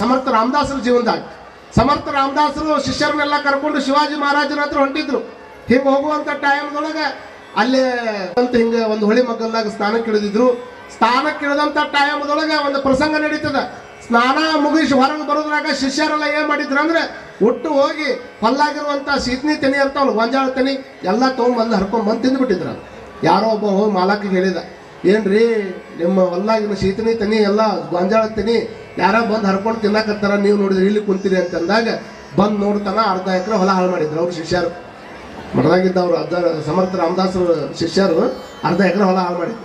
ಸಮರ್ಥ ರಾಮದಾಸರ ಜೀವನದಾಗ ಸಮರ್ಥ ರಾಮದಾಸರು ಶಿಷ್ಯರನ್ನೆಲ್ಲ ಕರ್ಕೊಂಡು ಶಿವಾಜಿ ಮಹಾರಾಜನ ಹತ್ರ ಹೊಂಟಿದ್ರು. ಹಿಂಗೆ ಹೋಗುವಂಥ ಟೈಮ್ದೊಳಗೆ ಅಲ್ಲೇ ಅಂತ ಹಿಂಗೆ ಒಂದು ಹೊಳಿ ಮಗ್ಗಲ್ದಾಗ ಸ್ನಾನಕ್ಕೆ ಇಳಿದಿದ್ರು ಸ್ನಾನಕ್ಕೆ ಇಳಿದಂಥ ಟೈಮ್ದೊಳಗೆ ಒಂದು ಪ್ರಸಂಗ ನಡೀತದೆ. ಸ್ನಾನ ಮುಗಿಸಿ ಹೊರಗೆ ಬರೋದ್ರಾಗ ಶಿಷ್ಯರೆಲ್ಲ ಏನು ಮಾಡಿದ್ರು ಅಂದ್ರೆ ಒಟ್ಟು ಹೋಗಿ ಹೊಲ್ಲಾಗಿರುವಂಥ ಸೀತನಿ ತೆನಿ ಇರ್ತಾವಲ್ಲ ಗೊಂಜಾಳ ತೆನಿ ಎಲ್ಲ ತೊಗೊಂಬಂದು ಹರ್ಕೊಂಡ್ ಬಂದು ತಿಂದ್ಬಿಟ್ಟಿದ್ರು ಯಾರೋ ಒಬ್ಬ ಹೋಗಿ ಮಾಲಕಿಗೆ ಹೇಳಿದ, ಏನ್ರಿ ನಿಮ್ಮ ಹೊಲ್ಲಾಗಿನ ಶೀತನಿ ತನಿ ಎಲ್ಲ ಗೊಂಜಾಳ ತನಿ ಯಾರೋ ಬಂದು ಹರ್ಕೊಂಡು ತಿನ್ನಕತ್ತಾರ, ನೀವು ನೋಡಿದ್ರೆ ಇಲ್ಲಿ ಕುಂತೀರಿ ಅಂತಂದಾಗ ಬಂದು ನೋಡ್ತಾನ, ಅರ್ಧ ಎಕರೆ ಹೊಲ ಹಾಳು ಮಾಡಿದ್ರು ಅವ್ರ ಶಿಷ್ಯರು. ಮಠದಾಗಿದ್ದವ್ರು ಅರ್ಧ ಸಮರ್ಥ ರಾಮದಾಸರು ಶಿಷ್ಯರು ಅರ್ಧ ಎಕರೆ ಹೊಲ ಹಾಳು ಮಾಡಿದ್ರು.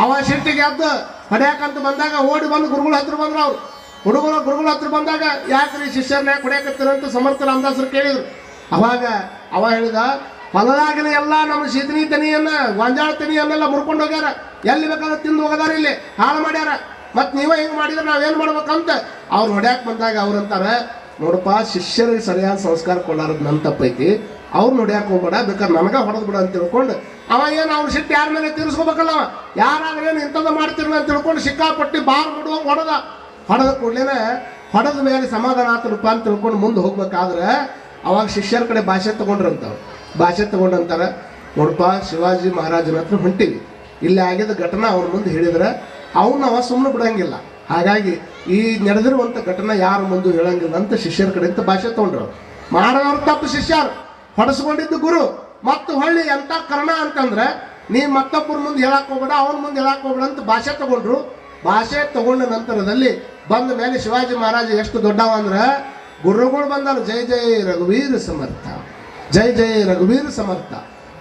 ಅವ ಶಿಟ್ಟಿಗೆ ಎದ್ದು ಹೊಡ್ಯಾಕಂತ ಬಂದಾಗ ಓಡಿ ಬಂದು ಗುರುಗಳ ಹತ್ರ ಬಂದ್ರು ಅವ್ರು. ಹುಡುಗರು ಗುರುಗಳ ಹತ್ರ ಬಂದಾಗ ಯಾಕ್ರಿ ಶಿಷ್ಯರನ್ನ ಯಾಕೆ ಹೊಡ್ಯಾಕತ್ತೀರಂತ ಸಮರ್ಥ ರಾಮದಾಸರು ಕೇಳಿದ್ರು. ಅವಾಗ ಅವ ಹೇಳಿದ ಹೊಲದಾಗಿನ ಎಲ್ಲ ನಮ್ಮ ಶೀತನಿ ತನಿಯನ್ನ, ಗೊಂಜಾಳ ತನಿಯನ್ನೆಲ್ಲ ಮುರ್ಕೊಂಡು ಹೋಗ್ಯಾರ. ಎಲ್ಲಿ ಬೇಕಾದ್ರೆ ತಿಂದು ಹೋಗದಾರ ಇಲ್ಲಿ, ಹಾಳು ಮಾಡ್ಯಾರ. ಮತ್ತು ನೀವೇ ಹಿಂಗೆ ಮಾಡಿದ್ರೆ ನಾವೇನು ಮಾಡ್ಬೇಕಂತ? ಅವ್ರು ಹೊಡ್ಯಾಕ್ ಬಂದಾಗ ಅವ್ರಂತಾರೆ ನೋಡಪ್ಪ ಶಿಷ್ಯರಿಗೆ ಸರಿಯಾದ ಸಂಸ್ಕಾರ ಕೊಡಾರದು ನನ್ನ ತಪ್ಪೈತಿ. ಅವ್ರು ನೋಡ್ಯಾಕ ಹೋಗ್ಬೇಡ, ಬೇಕಾದ್ರೆ ನನಗೆ ಹೊಡೆದು ಬಿಡ ಅಂತ ತಿಳ್ಕೊಂಡು, ಅವ ಏನು ಅವ್ರ ಸಿಟ್ಟು ಯಾರ ಮೇಲೆ ತೀರಿಸ್ಕೋಬೇಕಲ್ಲ ಅವ? ಏನು ಇಂಥದ್ದು ಮಾಡ್ತಿರ್ಲ ಅಂತ ತಿಳ್ಕೊಂಡು ಸಿಕ್ಕಾಪಟ್ಟಿ ಬಾರ್ ಬಿಡುವ ಹೊಡೆದ. ಹೊಡೆದ ಕೂಡಲೇ ಹೊಡೆದ ಮೇಲೆ ಸಮಾಧಾನ ಆತನಪ್ಪ ಅಂತ ತಿಳ್ಕೊಂಡು ಮುಂದೆ ಹೋಗ್ಬೇಕಾದ್ರೆ ಅವಾಗ ಶಿಷ್ಯರ ಕಡೆ ಭಾಷೆ ತಗೊಂಡ್ರಂತವ್ರು. ಭಾಷೆ ತಗೊಂಡಂತಾರೆ, ನೋಡಪ್ಪ, ಶಿವಾಜಿ ಮಹಾರಾಜನ ಹತ್ರ ಹೊಂಟಿವಿ. ಇಲ್ಲಿ ಆಗಿದ ಘಟನೆ ಅವ್ರ ಮುಂದೆ ಹೇಳಿದ್ರೆ ಅವನ್ನ ಅವ ಸುಮ್ಮನೆ ಬಿಡಂಗಿಲ್ಲ. ಹಾಗಾಗಿ ಈ ನಡೆದಿರುವಂಥ ಘಟನೆ ಯಾರು ಮುಂದೆ ಹೇಳಂಗಿಲ್ಲ ಅಂತ ಶಿಷ್ಯರ ಕಡೆಯಿಂದ ಭಾಷೆ ತಗೊಂಡ್ರು ಮಾಡೋರು ತಪ್ಪು ಶಿಷ್ಯರು. ಹೊಡೆಸ್ಕೊಂಡಿದ್ದು ಗುರು. ಮತ್ತು ಹೊಳ್ಳಿ ಎಂಥ ಕರ್ಣ ಅಂತಂದ್ರೆ ನೀ ಮತ್ತೊಬ್ಬರ ಮುಂದೆ ಹೇಳಕ್ ಹೋಗ್ಬೇಡ, ಅವನ ಮುಂದೆ ಹೇಳಕ್ ಹೋಗ್ಬೇಡ ಅಂತ ಭಾಷೆ ತಗೊಂಡ್ರು. ಭಾಷೆ ತಗೊಂಡ ನಂತರದಲ್ಲಿ ಬಂದ ಮೇಲೆ ಶಿವಾಜಿ ಮಹಾರಾಜ ಎಷ್ಟು ದೊಡ್ಡವ ಅಂದ್ರೆ, ಗುರುಗಳು ಬಂದಾರ, ಜೈ ಜೈ ರಘುವೀರ ಸಮರ್ಥ. ಜೈ ಜೈ ರಘುವೀರ ಸಮರ್ಥ.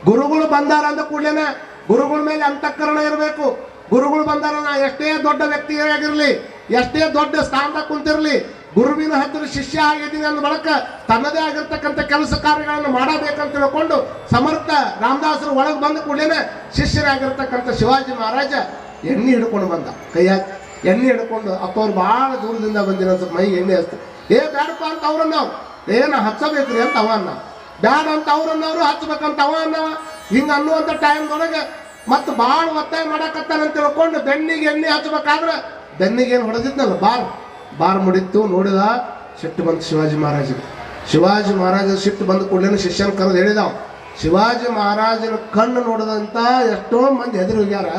ಗುರುಗಳು ಬಂದಾರ ಅಂದ ಕೂಡಲೇನೆ ಗುರುಗಳ ಮೇಲೆ ಅಂತಃಕರಣ ಇರಬೇಕು. ಗುರುಗಳು ಬಂದಾರ ನಾ ಎಷ್ಟೇ ದೊಡ್ಡ ವ್ಯಕ್ತಿ ಆಗಿರಲಿ ಎಷ್ಟೇ ದೊಡ್ಡ ಸ್ಥಾನದಾಗ ಕುಂತಿರ್ಲಿ, ಗುರುವಿನ ಹತ್ತಿರ ಶಿಷ್ಯ ಆಗಿದ್ದೀನಿ ಅಂದ ಬಳಕ ತನ್ನದೇ ಆಗಿರ್ತಕ್ಕಂಥ ಕೆಲಸ ಕಾರ್ಯಗಳನ್ನು ಮಾಡಬೇಕಂತ ತಿಳ್ಕೊಂಡು ಸಮರ್ಥ ರಾಮದಾಸರು ಒಳಗೆ ಬಂದ ಕೂಡಲೇ ಶಿಷ್ಯರಾಗಿರ್ತಕ್ಕಂಥ ಶಿವಾಜಿ ಮಹಾರಾಜ ಎಣ್ಣೆ ಹಿಡ್ಕೊಂಡು ಬಂದ. ಕೈಯಾಗ ಎಣ್ಣೆ ಹಿಡ್ಕೊಂಡು ಅಪ್ಪ ಅವ್ರು ಭಾಳ ದೂರದಿಂದ ಬಂದಿರೋ ಸ್ವಲ್ಪ ಮೈ ಎಣ್ಣೆ ಹಚ್ತು ಏ ಬೇಡಪ್ಪ ಅಂತ ಅವ್ರನ್ನ ಹಚ್ಚಬೇಕು ಹಚ್ಚಬೇಕ್ರಿ ಅಂತ ಅವ ಅನ್ನ ಬ್ಯಾಡ ಅಂತ ಅವ್ರನ್ನವರು ಹಚ್ಚಬೇಕಂತ ಅವ ಅನ್ನವ ಹಿಂಗೆ ಅನ್ನುವಂಥ ಟೈಮ್ದೊಳಗೆ ಮತ್ತೆ ಭಾಳ ಒತ್ತಾಯ ಮಾಡಕತ್ತಾನಂತ ತಿಳ್ಕೊಂಡು ಬೆನ್ನಿಗೆ ಎಣ್ಣೆ ಹಚ್ಬೇಕಾದ್ರೆ ಬೆನ್ನಿಗೆ ಏನು ಹೊಡೆದಿದ್ನಲ್ಲ ಬಾರ್ ಬಾರ್ ಮುಡಿತ್ತು ನೋಡಿದ? ಸಿಟ್ಟು ಬಂತು ಶಿವಾಜಿ ಮಹಾರಾಜ ಶಿವಾಜಿ ಮಹಾರಾಜ ಸಿಟ್ಟು ಬಂದ ಕೂಡಲೇ ಶಿಷ್ಯನ ಕರೆದು ಹೇಳಿದ ಶಿವಾಜಿ ಮಹಾರಾಜನ ಕಣ್ಣು ನೋಡಿದಂಥ ಎಷ್ಟೋ ಮಂದಿ ಎದುರು ಹೋಗ್ಯಾರ.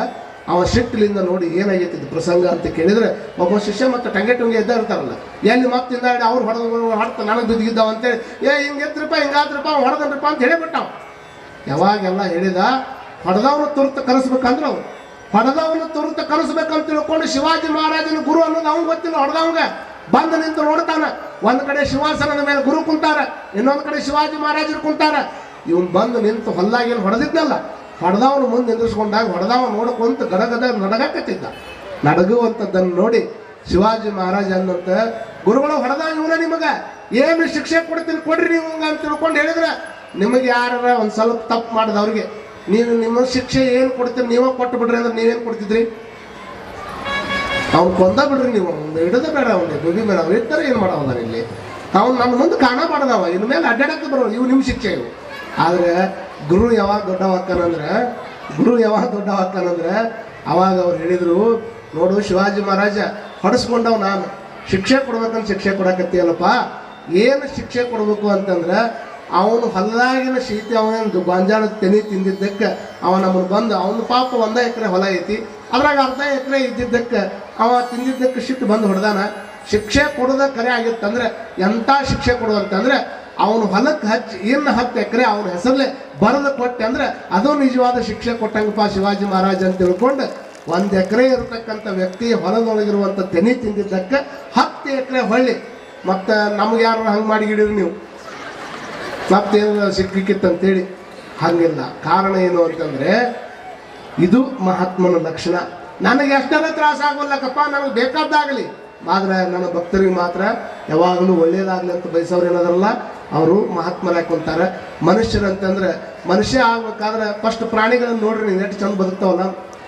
ಅವ ಸಿಟ್ಟಿಲಿಂದ ನೋಡಿ ಏನಾಗೈತಿ ಇದು ಪ್ರಸಂಗ ಅಂತ ಕೇಳಿದ್ರೆ ಒಬ್ಬ ಶಿಷ್ಯ ಮತ್ತೆ ಟಂಗೆ ಟುಂಗೆ ಎದ್ದ ಇರ್ತಾರಲ್ಲ, ಎಲ್ಲಿ ಮತ್ತೆ ಹೇಳಿ ಅವ್ರು ಹೊಡೆದು ಹೊಡ್ತ ನನಗೆ ಬಿದ್ದಿದ್ದಾವ ಅಂತೇಳಿ, ಏ, ಹಿಂಗೆ ಎತ್ರಪ್ಪ ಹಿಂಗಾದ್ರಪ್ಪ ಅವ್ನು ಹೊಡೆದನ್ರಪ್ಪ ಅಂತ ಹೇಳಿಬಿಟ್ಟ ಯಾವಾಗೆಲ್ಲ ಹೇಳಿದ ಹೊಡೆದವನು ತುರ್ತು ಕಲಿಸ್ಬೇಕಂದ್ರೆ ಅವ್ರು. ಹೊಡೆದವನು ತುರ್ತು ಕಲಿಸ್ಬೇಕಂತ ತಿಳ್ಕೊಂಡು ಶಿವಾಜಿ ಮಹಾರಾಜನ ಗುರು ಅನ್ನೋದು ಅವ್ನು ಗೊತ್ತಿಲ್ಲ ಹೊಡೆದವಂಗ ಬಂದು ನಿಂತು ನೋಡ್ತಾನ. ಒಂದ್ ಕಡೆ ಶಿವಾಸನದ ಮೇಲೆ ಗುರು ಕುಂತಾರ, ಇನ್ನೊಂದ್ ಕಡೆ ಶಿವಾಜಿ ಮಹಾರಾಜರು ಕುಂತಾರ. ಇವನ್ ಬಂದು ನಿಂತು ಹೊಲ್ಲಾಗೇನು ಹೊಡೆದಿದ್ದಲ್ಲ ಹೊಡೆದವನು ಮುಂದೆ ನಿಂದಿಸ್ಕೊಂಡಾಗ ಹೊಡೆದವ ನೋಡ್ಕೊಂತ ಗಡಗದ ನಡಗಕತ್ತಿದ್ದ. ನಡಗುವಂಥದ್ದನ್ನು ನೋಡಿ ಶಿವಾಜಿ ಮಹಾರಾಜ ಅನ್ನಂತ ಗುರುಗಳು, ಹೊಡೆದ ಇವನ ನಿಮಗೆ? ಏನು ಶಿಕ್ಷೆ ಕೊಡ್ತೀನಿ, ಕೊಡ್ರಿ ನೀವು ಅಂತ ತಿಳ್ಕೊಂಡು ಹೇಳಿದ್ರೆ, ನಿಮಗೆ ಯಾರ ಒಂದು ಸ್ವಲ್ಪ ತಪ್ಪು ಮಾಡಿದವ್ರಿಗೆ ನೀವು ನಿಮ್ಮ ಶಿಕ್ಷೆ ಏನು ಕೊಡ್ತೀರಿ? ನೀವೇ ಕೊಟ್ಟು ಬಿಡ್ರಿ ಅಂದ್ರೆ ನೀವೇನು ಕೊಡ್ತಿದ್ರಿ? ಅವ್ನು ಕೊಂದ ಬಿಡ್ರಿ ನೀವು. ಒಂದು ಹಿಡದ ಬೇಡ ಅವನು, ದುಡಿ ಬೇಡ. ಅವ್ರು ಇರ್ತಾರೆ ಏನು ಮಾಡವಲ್ಲ ಇಲ್ಲಿ ಅವ್ನು ನಮ್ಮ ಮುಂದೆ ಕಾಣ ಮಾಡದವ. ಇನ್ನು ಮೇಲೆ ಅಡ್ಡಾಡಕ್ಕೆ ಬರೋ ಇವು ನಿಮ್ಮ ಶಿಕ್ಷೆ ಇವು ಆದರೆ ಗುರು ಯಾವಾಗ ದೊಡ್ಡವಾಕ್ಕನಂದ್ರೆ ಗುರು ಯಾವಾಗ ದೊಡ್ಡವಾಕ್ಕನಂದ್ರೆ ಅವಾಗ ಅವ್ರು ಹೇಳಿದರು, ನೋಡು ಶಿವಾಜಿ ಮಹಾರಾಜ, ಹೊಡೆಸ್ಕೊಂಡವ್ ನಾನು. ಶಿಕ್ಷೆ ಕೊಡ್ಬೇಕಂತ ಶಿಕ್ಷೆ ಕೊಡಕತ್ತೀಯಲ್ಲಪ್ಪ. ಏನು ಶಿಕ್ಷೆ ಕೊಡಬೇಕು ಅಂತಂದ್ರೆ ಅವನು ಹೊಲದಾಗಿನ ಶೀತಿ ಅವನ ಗೊಂಜಾಳ ತೆನಿ ತಿಂದಿದ್ದಕ್ಕೆ ಅವ ನಮ್ಮನ್ನು ಬಂದು, ಅವನ ಪಾಪ ಒಂದ ಎಕರೆ ಹೊಲ ಐತಿ, ಅದ್ರಾಗ ಅರ್ಧ ಎಕರೆ ಇದ್ದಿದ್ದಕ್ಕೆ ಅವ ತಿಂದಿದ್ದಕ್ಕೆ ಸಿಟ್ಟು ಬಂದು ಹೊಡೆದಾನ. ಶಿಕ್ಷೆ ಕೊಡೋದ ಕರೆ ಆಗಿತ್ತಂದ್ರೆ ಎಂಥ ಶಿಕ್ಷೆ ಕೊಡೋದಂತಂದ್ರೆ ಅವನು ಹೊಲಕ್ಕೆ ಹಚ್ಚಿ, ಇನ್ನು ಹತ್ತು ಎಕರೆ ಅವನ ಹೆಸರಲ್ಲೇ ಬರೆದು ಕೊಟ್ಟೆ ಅಂದ್ರೆ, ಅದು ನಿಜವಾದ ಶಿಕ್ಷೆ ಕೊಟ್ಟಂಗಪ್ಪ ಶಿವಾಜಿ ಮಹಾರಾಜ ಅಂತ ತಿಳ್ಕೊಂಡು, ಒಂದು ಎಕರೆ ಇರತಕ್ಕಂಥ ವ್ಯಕ್ತಿ ಹೊಲದೊಳಗಿರುವಂಥ ತೆನಿ ತಿಂದಿದ್ದಕ್ಕೆ ಹತ್ತು ಎಕರೆ ಹೊಳ್ಳಿ. ಮತ್ತು ನಮ್ಗೆ ಯಾರು ಹಂಗೆ ಮಾಡಿಗಿಡಿರಿ ನೀವು? ಮತ್ತೇನು ಸಿಕ್ಕಿತ್ತಂತೇಳಿ ಹಾಗಿಲ್ಲ. ಕಾರಣ ಏನು ಅಂತಂದ್ರೆ, ಇದು ಮಹಾತ್ಮನ ಲಕ್ಷಣ. ನನಗೆ ಎಷ್ಟೆಲ್ಲ ತ್ರಾಸ ಆಗೋಲ್ಲಕ್ಕಪ್ಪ ನನಗೆ ಬೇಕಾದ್ದಾಗಲಿ. ಆದರೆ ನನ್ನ ಭಕ್ತರಿಗೆ ಮಾತ್ರ ಯಾವಾಗಲೂ ಒಳ್ಳೇದಾಗಲಿ ಅಂತ ಬಯಸೋರು ಏನಾದ್ರಲ್ಲ, ಅವರು ಮಹಾತ್ಮರಾಕೊಂತಾರೆ ಮನುಷ್ಯರಂತಂದ್ರೆ, ಮನುಷ್ಯ ಆಗ್ಬೇಕಾದ್ರೆ ಫಸ್ಟ್ ಪ್ರಾಣಿಗಳನ್ನ ನೋಡ್ರಿ ನೀವು ಎಷ್ಟು ಚಂದ ಬದುಕ್ತಾವಲ್ಲ?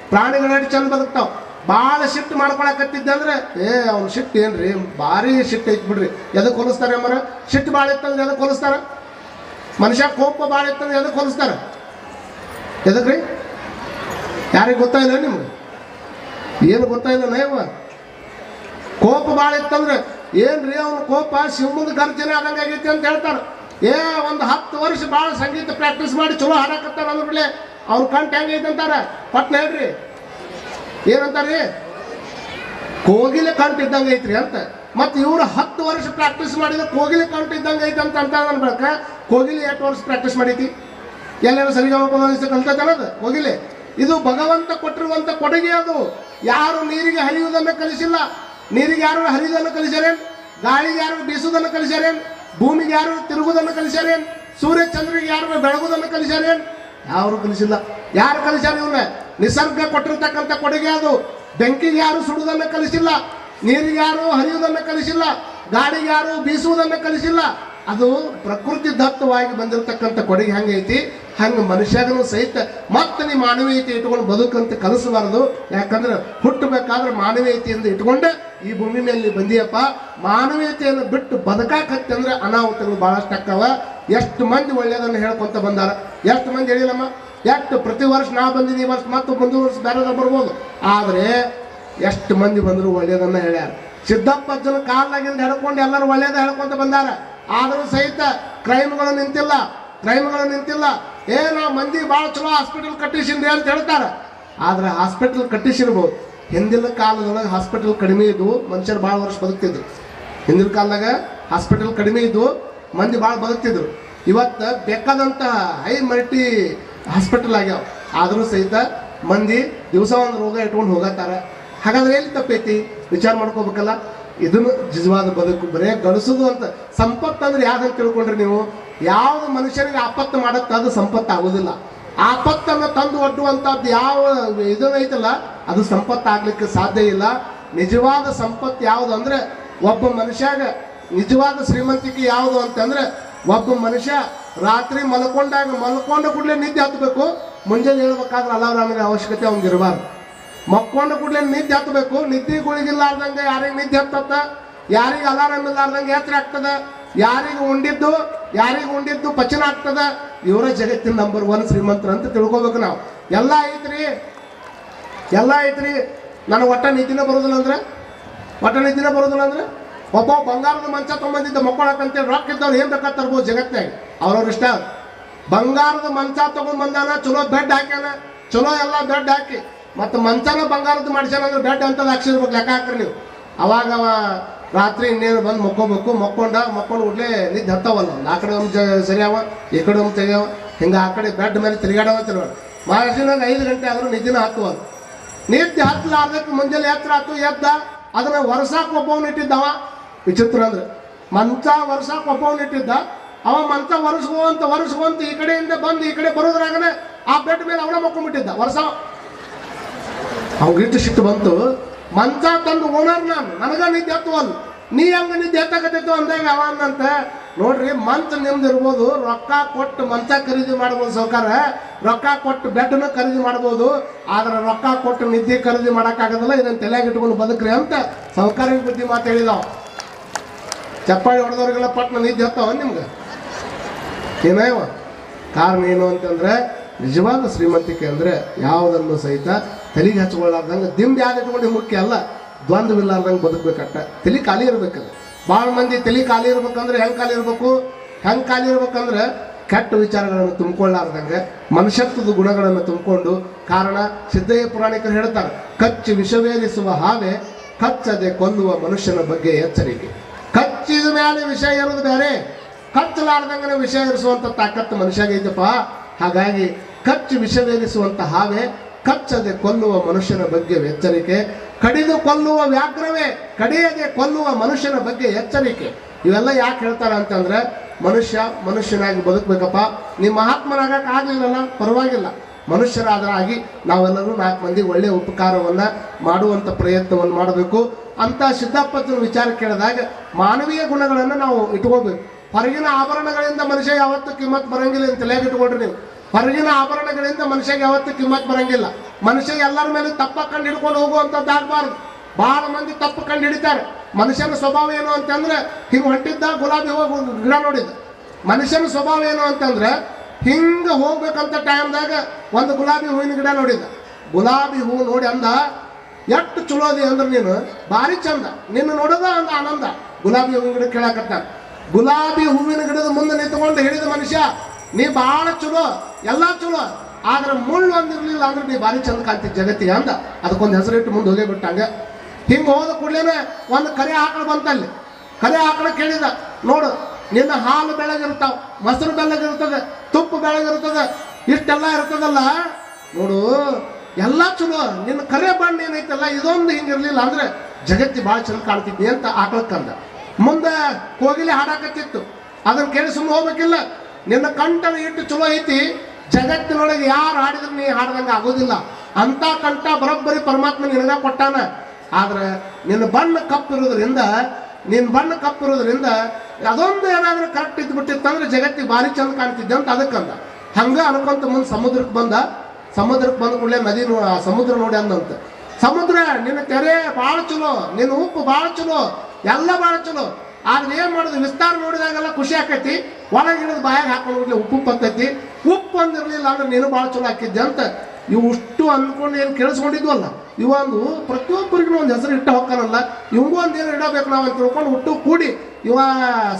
ಪ್ರಾಣಿಗಳು ಎಷ್ಟು ಚಂದ ಬದುಕ್ತಾವ? ಭಾಳ ಶಿಫ್ಟ್ ಮಾಡ್ಕೊಳಕತ್ತಿದ್ದೆ ಅಂದ್ರೆ, ಏ, ಅವ್ನ ಶಿಫ್ಟ್ ಏನ್ರಿ? ಭಾರಿ ಶಿಫ್ಟ್ ಐತಿ ಬಿಡ್ರಿ. ಎದಕ್ಕೆ ಹೋಲಿಸ್ತಾರೆ ಮರ ಶಿಫ್ಟ್ ಭಾಳ ಇತ್ತಂದ್ರೆ ಎದಕ್ಕೆ ಹೋಲಿಸ್ತಾರ? ಮನುಷ್ಯ ಕೋಪ ಭಾಳ ಇತ್ತಂದ್ರೆ ಎದಕ್ಕೆ ಹೊಲಿಸ್ತಾರೆ? ಎದಕ್ರಿ? ಯಾರಿಗೆ ಗೊತ್ತಾಯಿಲ್ಲ ನಿಮ್ಗೆ? ಏನು ಗೊತ್ತಾಯಿಲ್ಲ ನಯವ ಕೋಪ ಭಾಳ ಇತ್ತಂದ್ರೆ ಏನ್ರಿ ಅವನ ಕೋಪ? ಶಿವಮೊಗ್ಗ ಗರ್ಜನೆ ಆದಂಗೆ ಆಗೈತಿ ಅಂತ ಹೇಳ್ತಾರೆ ಏ, ಒಂದು ಹತ್ತು ವರ್ಷ ಭಾಳ ಸಂಗೀತ ಪ್ರಾಕ್ಟೀಸ್ ಮಾಡಿ ಚಲೋ ಹಾಡಕತ್ತಾರ ಅಂದ್ರಲೆ ಅವ್ರ ಕಂಠ ಹೆಂಗೈತೆ ಅಂತಾರ? ಪಟ್ನ ಹೇಳ್ರಿ. ಏನಂತಾರ್ರಿ? ಕೋಗಿಲೆ ಕಂಠ ಇದ್ದಂಗೆ ಐತ್ರಿ ಅಂತ. ಮತ್ತೆ ಇವರು ಹತ್ತು ವರ್ಷ ಪ್ರಾಕ್ಟೀಸ್ ಮಾಡಿದ ಕೋಗಿಲೆ ಕೌಂಟ್ ಇದ್ದಂಗೆ ಐತೆ ಅಂತ ಅಂತ ಅನ್ಬೇಕ ಕೋಗಿಲೆ ಎಷ್ಟು ವರ್ಷ ಪ್ರಾಕ್ಟೀಸ್ ಮಾಡೈತಿ? ಎಲ್ಲರೂ ಸರಿಗಮ ಅದು, ಕೋಗಿಲೆ. ಇದು ಭಗವಂತ ಕೊಟ್ಟಿರುವಂತ ಕೊಡುಗೆ ಅದು. ಯಾರು ನೀರಿಗೆ ಹರಿಯುವುದನ್ನು ಕಲಿಸಿಲ್ಲ, ನೀರಿಗೆ ಯಾರು ಹರಿಯುವುದನ್ನು ಕಲಿಸ್ಯಾರೇನು ಗಾಳಿಗೆ ಯಾರು ಬೀಸುವುದನ್ನು ಕಲಿಸ್ಯಾರೇನು ಭೂಮಿಗೆ ಯಾರು ತಿರುಗುವುದನ್ನು ಕಲಿಸ್ಯಾರೇನು ಸೂರ್ಯ ಚಂದ್ರಿಗೆ ಯಾರು ಬೆಳಗುವುದನ್ನು ಕಲಿಸ್ಯಾರೇನು ಯಾರು ಕಲಿಸಿಲ್ಲ. ಯಾರು ಕಲಿಸ್ಯಾರ ಇವನ್ನ ನಿಸರ್ಗ ಕೊಟ್ಟಿರ್ತಕ್ಕಂಥ ಕೊಡುಗೆ ಅದು. ಬೆಂಕಿಗೆ ಯಾರು ಸುಡುವುದನ್ನು ಕಲಿಸಿಲ್ಲ. ನೀರಿಗೆ ಯಾರು ಹರಿಯುವುದನ್ನು ಕಲಿಸಿಲ್ಲ ಗಾಡಿಗೆ ಯಾರು ಬೀಸುವುದನ್ನು ಕಲಿಸಿಲ್ಲ. ಅದು ಪ್ರಕೃತಿ ದತ್ತವಾಗಿ ಬಂದಿರತಕ್ಕಂಥ ಕೊಡುಗೆ ಹಂಗೈತಿ ಹಂಗೆ ಮನುಷ್ಯಗನು ಸಹಿತ ಮತ್ತೆ ನೀ ಮಾನವೀಯತೆ ಇಟ್ಕೊಂಡು ಬದುಕಂತ ಕಲಿಸಬಾರದು. ಯಾಕಂದ್ರೆ ಹುಟ್ಟಬೇಕಾದ್ರೆ ಮಾನವೀಯತೆಯಿಂದ ಇಟ್ಕೊಂಡೆ ಈ ಭೂಮಿ ಮೇಲೆ ಬಂದಿಯಪ್ಪ. ಮಾನವೀಯತೆಯನ್ನು ಬಿಟ್ಟು ಬದುಕಾಕತ್ತೆ ಅಂದ್ರೆ ಅನಾಹುತಗಳು ಭಾಳಷ್ಟು ಅಕ್ಕವ. ಎಷ್ಟು ಮಂದಿ ಒಳ್ಳೆಯದನ್ನು ಹೇಳ್ಕೊಂತ ಬಂದಾರ? ಎಷ್ಟು ಮಂದಿ ಹೇಳಿಲ್ಲಮ್ಮ? ಎಷ್ಟು ಪ್ರತಿ ವರ್ಷ ನಾ ಬಂದಿದ್ದೀನಿ ಈ ವರ್ಷ ಮತ್ತು ಮುಂದಿನ ವರ್ಷ ಬೇರೆ ಬರ್ಬೋದು. ಆದರೆ ಎಷ್ಟು ಮಂದಿ ಬಂದರು ಒಳ್ಳೇದನ್ನ ಹೇಳ್ಯಾರ. ಸಿದ್ದಪ್ಪಜ್ಜನ ಕಾಲ್ನಾಗಿಂದ ಹೇಳ್ಕೊಂಡು ಎಲ್ಲರೂ ಒಳ್ಳೇದ ಹೇಳ್ಕೊಂತ ಬಂದಾರ. ಆದರೂ ಸಹಿತ ಕ್ರೈಮ್ಗಳು ನಿಂತಿಲ್ಲ ಕ್ರೈಮ್ಗಳು ನಿಂತಿಲ್ಲ. ಏ, ನಾ ಮಂದಿ ಭಾಳ ಚಲೋ ಹಾಸ್ಪಿಟಲ್ ಕಟ್ಟಿಸಿನ್ರಿ ಅಂತ ಹೇಳ್ತಾರೆ. ಆದ್ರೆ ಹಾಸ್ಪಿಟಲ್ ಕಟ್ಟಿಸಿರ್ಬೋದು. ಹಿಂದಿನ ಕಾಲದೊಳಗೆ ಹಾಸ್ಪಿಟಲ್ ಕಡಿಮೆ ಇದ್ವು ಮನುಷ್ಯರು ಭಾಳ ವರ್ಷ ಬದುಕ್ತಿದ್ರು. ಹಿಂದಿನ ಕಾಲದಾಗ ಹಾಸ್ಪಿಟಲ್ ಕಡಿಮೆ ಇದ್ವು ಮಂದಿ ಭಾಳ ಬದುಕ್ತಿದ್ರು. ಇವತ್ತು ಬೇಕಾದಂಥ ಹೈ ಮಲ್ಟಿ ಹಾಸ್ಪಿಟಲ್ ಆಗ್ಯಾವ. ಆದರೂ ಸಹಿತ ಮಂದಿ ದಿವಸ ಒಂದು ರೋಗ ಇಟ್ಕೊಂಡು ಹೋಗತ್ತಾರ. ಹಾಗಾದ್ರೆ ಎಲ್ಲಿ ತಪ್ಪೈತಿ ವಿಚಾರ ಮಾಡ್ಕೋಬೇಕಲ್ಲ? ಇದನ್ನು ನಿಜವಾದ ಬದುಕು, ಬರೇ ಗಳಿಸೋದು ಅಂತ. ಸಂಪತ್ತು ಅಂದ್ರೆ ಯಾವ್ದಂತ ತಿಳ್ಕೊಂಡ್ರಿ ನೀವು? ಯಾವ ಮನುಷ್ಯನಿಗೆ ಆಪತ್ತು ಮಾಡತ್ತ ಅದು ಸಂಪತ್ತು ಆಗೋದಿಲ್ಲ. ಆಪತ್ತನ್ನು ತಂದು ಒಡ್ಡುವಂಥದ್ದು ಯಾವ ಇದನ್ನೈತಲ್ಲ ಅದು ಸಂಪತ್ತು ಆಗ್ಲಿಕ್ಕೆ ಸಾಧ್ಯ ಇಲ್ಲ. ನಿಜವಾದ ಸಂಪತ್ತು ಯಾವುದು ಅಂದ್ರೆ, ಒಬ್ಬ ಮನುಷ್ಯಾಗ ನಿಜವಾದ ಶ್ರೀಮಂತಿಕೆ ಯಾವುದು ಅಂತಂದ್ರೆ, ಒಬ್ಬ ಮನುಷ್ಯ ರಾತ್ರಿ ಮಲ್ಕೊಂಡಾಗ ಮಲ್ಕೊಂಡ ಕೂಡಲೇ ನಿದ್ದೆ ಹತ್ತಬೇಕು ಮುಂಜಾನೆ ಹೇಳ್ಬೇಕಾದ್ರೆ ಅಲಾರಾಮಿನ ಅವಶ್ಯಕತೆ ಅವ್ನಿಗೆ ಇರಬಾರ್ದು. ಮಕ್ಕೊಂಡ ಕೂಡಲೇ ನಿದ್ದೆ ಹತ್ತಬೇಕು. ನಿದ್ದೆ ಗುಳಿಗಿಲ್ಲಾರ್ದಂಗೆ ಯಾರಿಗೆ ನಿದ್ದೆ ಹತ್ತತ್ತ? ಯಾರಿಗೆ ಅಲಾರಾಮ್ ಇಲ್ಲಾರ್ದಂಗೆ ಎತ್ತರ ಆಗ್ತದ? ಯಾರಿಗೆ ಉಂಡಿದ್ದು? ಯಾರಿಗೆ ಉಂಡಿದ್ದು ಪಚನ ಆಗ್ತದ? ಇವರ ಜಗತ್ತಿನ ನಂಬರ್ ಒನ್ ಶ್ರೀಮಂತರು ಅಂತ ತಿಳ್ಕೊಬೇಕು ನಾವು. ಎಲ್ಲ ಐತ್ರಿ? ಎಲ್ಲ ಐತ್ರಿ? ನನಗೆ ಒಟ್ಟ ನಿದ್ದಿನ ಬರೋದಿಲ್ಲ ಅಂದ್ರೆ? ಒಟ್ಟ ನಿದ್ದಿನ ಬರೋದಿಲ್ಲ ಅಂದ್ರೆ? ಒಬ್ಬ ಬಂಗಾರದ ಮಂಚ ತೊಗೊಂಬಂದಿದ್ದ ಮಕ್ಕಳಕ್ಕಂತೇಳಿ ರೊಕ್ಕ ಇದ್ದವ್ರು ಏನು ಬೇಕಾದ್ ತರ್ಬೋದು ಜಗತ್ತಿನಾಗ? ಅವ್ರವ್ರ ಇಷ್ಟ ಬಂಗಾರದ ಮಂಚ ತಗೊಂಡ್ ಬಂದಾನ, ಚಲೋ ಬೆಡ್ ಹಾಕ್ಯಾನ, ಚಲೋ ಎಲ್ಲ ಬೆಡ್ ಹಾಕಿ. ಮತ್ತು ಮಂಚನ ಬಂಗಾರದ ಮಾಡ್ಸ್ಯಾನ ಅಂದ್ರೆ ಬೆಡ್ ಅಂತ ಹಾಕ್ಸಿರ್ಬೇಕು ಲೆಕ್ಕ ಹಾಕ್ರಿ ನೀವು. ಅವಾಗ ಅವ ರಾತ್ರಿ ಇನ್ನೇನು ಬಂದು ಮಕ್ಕೋಬೇಕು, ಮಕ್ಕೊಂಡ, ಮಕ್ಕೊಂಡು ಉಡ್ಲೇ ನಿದ್ದೆ ಹತ್ತವಲ್ಲ. ಆ ಕಡೆ ಒಂದು ಸರಿಯಾವ, ಈ ಕಡೆ ಒಂದು ತೆಗಿಯವ ಹಿಂಗೆ ಆ ಕಡೆ ಬೆಡ್ ಮೇಲೆ ತಿರುಗಾಡವ ತಿರುಗಾಡ ಮಹಾರಾಷ್ಟ್ರನಾಗ ಐದು ಗಂಟೆ ಆದ್ರೂ ನಿದ್ದಿನ ಹತ್ತುವ. ನಿದ್ದೆ ಹತ್ತಲಾರ್ದಕ್ಕೆ ಮುಂಜಾನೆ ಎತ್ತರ ಹತ್ತು ಎದ್ದ, ಅದನ್ನು ವರ್ಷಕ್ಕೆ ಒಬ್ಬವನ್ ಇಟ್ಟಿದ್ದವ ವಿಚಿತ್ರ ಅಂದ್ರೆ. ಮಂಚ ವರ್ಷಕ್ಕೆ ಒಬ್ಬವನ್ ಇಟ್ಟಿದ್ದ. ಅವ ಮಂಚ ವರ್ಷಗುವಂತ ವರ್ಷಗುವಂತ ಈ ಕಡೆಯಿಂದ ಬಂದು ಈ ಕಡೆ ಬರೋದ್ರಾಗನೆ ಆ ಬೆಡ್ ಮೇಲೆ ಅವನ ಮಕ್ಕೊಂಡ್ಬಿಟ್ಟಿದ್ದ. ವರ್ಷ ಅವ್ಗಿಟ್ಟು ಸಿಟ್ಟು ಬಂತು. ಮಂಚ ತಂದು ಓನರ್ ನಾನು. ನನಗ ನಿದ್ದೆ ಹತ್ತುವಲ್ಲ ನೀ ಹಂಗ ನಿದ್ದೆ ಎತ್ತಕತ್ತಿತ್ತು ಅಂದಾಗ ಅವ ಅಂದಂತ. ನೋಡ್ರಿ, ಮಂಚ ನಿಮ್ದು ಇರ್ಬೋದು ರೊಕ್ಕ ಕೊಟ್ಟು ಮಂಚ ಖರೀದಿ ಮಾಡ್ಬೋದು ಸೌಕಾರ ರೊಕ್ಕ ಕೊಟ್ಟು ಬೆಡ್ನ ಖರೀದಿ ಮಾಡ್ಬೋದು. ಆದ್ರೆ ರೊಕ್ಕ ಕೊಟ್ಟು ನಿದ್ದೆ ಖರೀದಿ ಮಾಡೋಕ್ಕಾಗೋದಿಲ್ಲ, ಇದನ್ನು ತಲೆಯಾಗ ಇಟ್ಕೊಂಡು ಬದುಕ್ರಿ ಅಂತ ಸೌಕರ್ಯ ಬುದ್ಧಿ ಮಾತು ಹೇಳಿದಾವ. ಚಪ್ಪಾಳಿ ಹೊಡೆದವ್ರಿಗೆಲ್ಲ ಪಟ್ನ ನಿದ್ದೆ ಹತ್ತಾವ ನಿಮ್ಗೆ? ಏನೇವ ಕಾರಣ ಏನು ಅಂತಂದ್ರೆ, ನಿಜವಾದ ಶ್ರೀಮಂತಿಕೆ ಅಂದ್ರೆ ಯಾವುದನ್ನು ಸಹಿತ ತಲೆಗೆ ಹಚ್ಕೊಳ್ಳಾರ್ದಂಗೆ ದಿಂಬ್ ಯಾವ್ದು ಇಟ್ಕೊಂಡು ಮುಖ್ಯ ಅಲ್ಲ ದ್ವಂದ್ವಿಲ್ಲಾರ್ದಂಗೆ ಬದುಕಬೇಕಟ್ಟ. ತಲೆ ಖಾಲಿ ಇರಬೇಕು ಭಾಳ ಮಂದಿ ತಲೆ ಖಾಲಿ ಇರ್ಬೇಕಂದ್ರೆ ಹೆಂಗೆ ಖಾಲಿ ಇರ್ಬೇಕು? ಹೆಂಗೆ ಖಾಲಿ ಇರ್ಬೇಕಂದ್ರೆ ಕೆಟ್ಟ ವಿಚಾರಗಳನ್ನು ತುಂಬಿಕೊಳ್ಳಾರ್ದಂಗೆ, ಮನುಷ್ಯತ್ವದ ಗುಣಗಳನ್ನು ತುಂಬಿಕೊಂಡು, ಕಾರಣ ಸಿದ್ದಯ್ಯ ಪುರಾಣಿಕರು ಹೇಳ್ತಾರೆ, ಕಚ್ಚಿ ವಿಷವೇರಿಸುವ ಹಾವೆ ಕಚ್ಚದೆ ಕೊಲ್ಲುವ ಮನುಷ್ಯನ ಬಗ್ಗೆ ಎಚ್ಚರಿಕೆ. ಕಚ್ಚಿದ ಮೇಲೆ ವಿಷ ಇರೋದು ಬೇರೆ. ಕಚ್ಚಲಾರ್ದಂಗೆ ವಿಷ ಇರಿಸುವಂಥ ತಾಕತ್ತು ಮನುಷ್ಯಾಗೈತಪ್ಪ ಹಾಗಾಗಿ ಕಚ್ಚಿ ವಿಷವೇರಿಸುವಂಥ ಹಾವೆ ಕಚ್ಚದೆ ಕೊಲ್ಲುವ ಮನುಷ್ಯನ ಬಗ್ಗೆ ಎಚ್ಚರಿಕೆ, ಕಡಿದು ಕೊಲ್ಲುವ ವ್ಯಾಘ್ರವೇ, ಕಡಿಯದೆ ಕೊಲ್ಲುವ ಮನುಷ್ಯನ ಬಗ್ಗೆ ಎಚ್ಚರಿಕೆ. ಇವೆಲ್ಲ ಯಾಕೆ ಹೇಳ್ತಾರೆ ಅಂತಂದ್ರೆ, ಮನುಷ್ಯ ಮನುಷ್ಯನಾಗಿ ಬದುಕಬೇಕಪ್ಪ ನೀವು ಮಹಾತ್ಮನಾಗಕ್ಕೆ ಆಗಲಿಲ್ಲಲ್ಲ, ಪರವಾಗಿಲ್ಲ. ಮನುಷ್ಯರಾದರಾಗಿ ನಾವೆಲ್ಲರೂ ನಾಲ್ಕು ಮಂದಿ ಒಳ್ಳೆಯ ಉಪಕಾರವನ್ನ ಮಾಡುವಂಥ ಪ್ರಯತ್ನವನ್ನು ಮಾಡಬೇಕು. ಅಂತ ಸಿದ್ದಪ್ಪನ ವಿಚಾರ ಕೇಳಿದಾಗ ಮಾನವೀಯ ಗುಣಗಳನ್ನು ನಾವು ಇಟ್ಕೋಬೇಕು ಹೊರಗಿನ ಆಭರಣಗಳಿಂದ ಮನುಷ್ಯ ಯಾವತ್ತೂ ಕಿಮ್ಮತ್ ಬರಂಗಿಲ್ಲ ಅಂತ ತಲೆಯಾಗ ನೀವು. ಹೊರಗಿನ ಆಭರಣಗಳಿಂದ ಮನುಷ್ಯಗೆ ಯಾವತ್ತೂ ಕಿಮ್ಮತ್ ಬರಂಗಿಲ್ಲ. ಮನುಷ್ಯ ಎಲ್ಲರ ಮೇಲೆ ತಪ್ಪ ಕಂಡು ಹಿಡ್ಕೊಂಡು ಹೋಗುವಂಥದ್ದಾಗಬಾರ್ದು ಬಹಳ ಮಂದಿ ತಪ್ಪು ಕಂಡು ಹಿಡಿತಾರೆ ಮನುಷ್ಯನ ಸ್ವಭಾವ ಏನು ಅಂತಂದ್ರೆ, ಹಿಂಗೆ ಹೊಂಟಿದ್ದ ಗುಲಾಬಿ ಹೂವು ಗಿಡ ನೋಡಿದ್ದ. ಮನುಷ್ಯನ ಸ್ವಭಾವ ಏನು ಅಂತಂದ್ರೆ, ಹಿಂಗೆ ಹೋಗ್ಬೇಕಂತ ಟೈಮ್ದಾಗ ಒಂದು ಗುಲಾಬಿ ಹೂವಿನ ಗಿಡ ನೋಡಿದ್ದ. ಗುಲಾಬಿ ಹೂ ನೋಡಿ ಅಂದ, ಎಷ್ಟು ಚಲೋ ಅದಿ ಅಂದ್ರೆ ನೀನು, ಭಾರಿ ಚಂದ. ನಿನ್ನ ನೋಡೋದ ಅಂದ ಆನಂದ. ಗುಲಾಬಿ ಹೂವಿನ ಗಿಡ ಕೇಳಾಕತ್ತ ಗುಲಾಬಿ ಹೂವಿನ ಗಿಡದ ಮುಂದೆ ನಿಂತ್ಕೊಂಡು ಹೇಳಿದ ಮನುಷ್ಯ ನೀ ಬಹಳ ಚಲೋ, ಎಲ್ಲ ಚಲೋ. ಆದ್ರೆ ಮುಳ್ಳು ಒಂದಿರ್ಲಿಲ್ಲ ಅಂದ್ರೆ ನೀ ಭಾರಿ ಚಂದ ಕಾಣ್ತಿ ಜಗತ್ತಿಗೆ ಅಂದ. ಅದಕ್ಕೊಂದು ಹೆಸರಿಟ್ಟು ಮುಂದೆ ಹೋಗೇ ಬಿಟ್ಟಂಗ ಹಿಂಗೆ. ಹೋದ ಕೂಡಲೇ ಒಂದು ಕರೆ ಆಕಳು ಬಂತಲ್ಲಿ. ಕರೆ ಆಕಳು ಕೇಳಿದ, ನೋಡು, ನಿನ್ನ ಹಾಲು ಬೆಳಗಿರ್ತಾವ, ಮೊಸರು ಬೆಳಗಿರ್ತದೆ, ತುಪ್ಪ ಬೆಳಗಿರ್ತದೆ, ಇಷ್ಟೆಲ್ಲ ಇರ್ತದಲ್ಲ? ನೋಡು, ಎಲ್ಲ ಚಲೋ. ನಿನ್ನ ಕರೆ ಬಣ್ಣ ಏನೈತಲ್ಲ, ಇದೊಂದು ಹಿಂಗಿರ್ಲಿಲ್ಲ ಅಂದ್ರೆ ಜಗತ್ತಿ ಭಾಳ ಚಲೋ ಕಾಣ್ತಿದ್ದೆ ಅಂತ ಆಕಳಕ್ಕಂದ ಮುಂದೆ ಕೋಗಿಲೆ ಹಾಡಾಕತ್ತಿತ್ತು. ಅದನ್ನ ಕೇಳಿ ಸುಮ್ಮನೆ ಹೋಗ್ಬೇಕಿಲ್ಲ. ನಿನ್ನ ಕಂಠನ ಇಟ್ಟು ಚಲೋ ಐತಿ, ಜಗತ್ತಿನೊಳಗೆ ಯಾರು ಹಾಡಿದ್ರೆ ನೀ ಹಾಡ್ದಂಗೆ ಆಗೋದಿಲ್ಲ. ಅಂತ ಕಂಠ ಬರೋಬ್ಬರಿ ಪರಮಾತ್ಮ ನಿನಗ ಕೊಟ್ಟಾನ. ಆದ್ರೆ ನಿನ್ನ ಬಣ್ಣ ಕಪ್ಪಿರೋದ್ರಿಂದ ನಿನ್ನ ಬಣ್ಣ ಕಪ್ಪಿರೋದ್ರಿಂದ ಅದೊಂದು ಏನಾದ್ರೂ ಕರೆಕ್ಟ್ ಇದ್ಬಿಟ್ಟಿತ್ತಂದ್ರೆ ಜಗತ್ತಿಗೆ ಭಾರಿ ಚಂದ ಕಾಣ್ತಿದ್ದೆ ಅಂತ ಅದಕ್ಕಂದ. ಹಂಗ ಅನ್ಕೊಂತ ಮುಂದೆ ಸಮುದ್ರಕ್ಕೆ ಬಂದ. ಸಮುದ್ರಕ್ಕೆ ಬಂದ ಕೂಡಲೇ ನದಿ ಸಮುದ್ರ ನೋಡಿ ಅಂದಂತ. ಸಮುದ್ರ ನಿನ್ನ ತೆರೆ ಭಾಳ ಚಲೋ, ನಿನ್ನ ಉಪ್ಪು ಭಾಳ ಚಲೋ, ಎಲ್ಲ ಭಾಳ ಚಲೋ. ಆದ್ರೆ ಏನ್ ಮಾಡೋದು, ವಿಸ್ತಾರ ನೋಡಿದಾಗೆಲ್ಲ ಖುಷಿ ಆಕೈತಿ. ಒಳಗಿಳಿದ ಬಾಯಾಗ ಹಾಕೊಂಡು ಉಪ್ಪು ಬರ್ತೈತಿ ಉಪ್ಪು ಅಂದಿರಲಿಲ್ಲ ಅಂದ್ರೆ ನೀನು ಭಾಳ ಚಲೋ ಹಾಕಿದ್ದೆ ಅಂತ. ಇವು ಅಷ್ಟು ಅನ್ಕೊಂಡು ಏನು ಕೇಳಿಸ್ಕೊಂಡಿದ್ವಲ್ಲ? ಇವೊಂದು ಪ್ರತಿಯೊಬ್ಬರಿಗೂ ಒಂದು ಹೆಸರು ಇಟ್ಟು ಹೋಗ್ತಾನಲ್ಲ. ಇವಂಗೂ ಒಂದು ಏನು ಇಡಬೇಕು ನಾವು ತಿಳ್ಕೊಂಡು ಹುಟ್ಟು ಕೂಡಿ ಇವ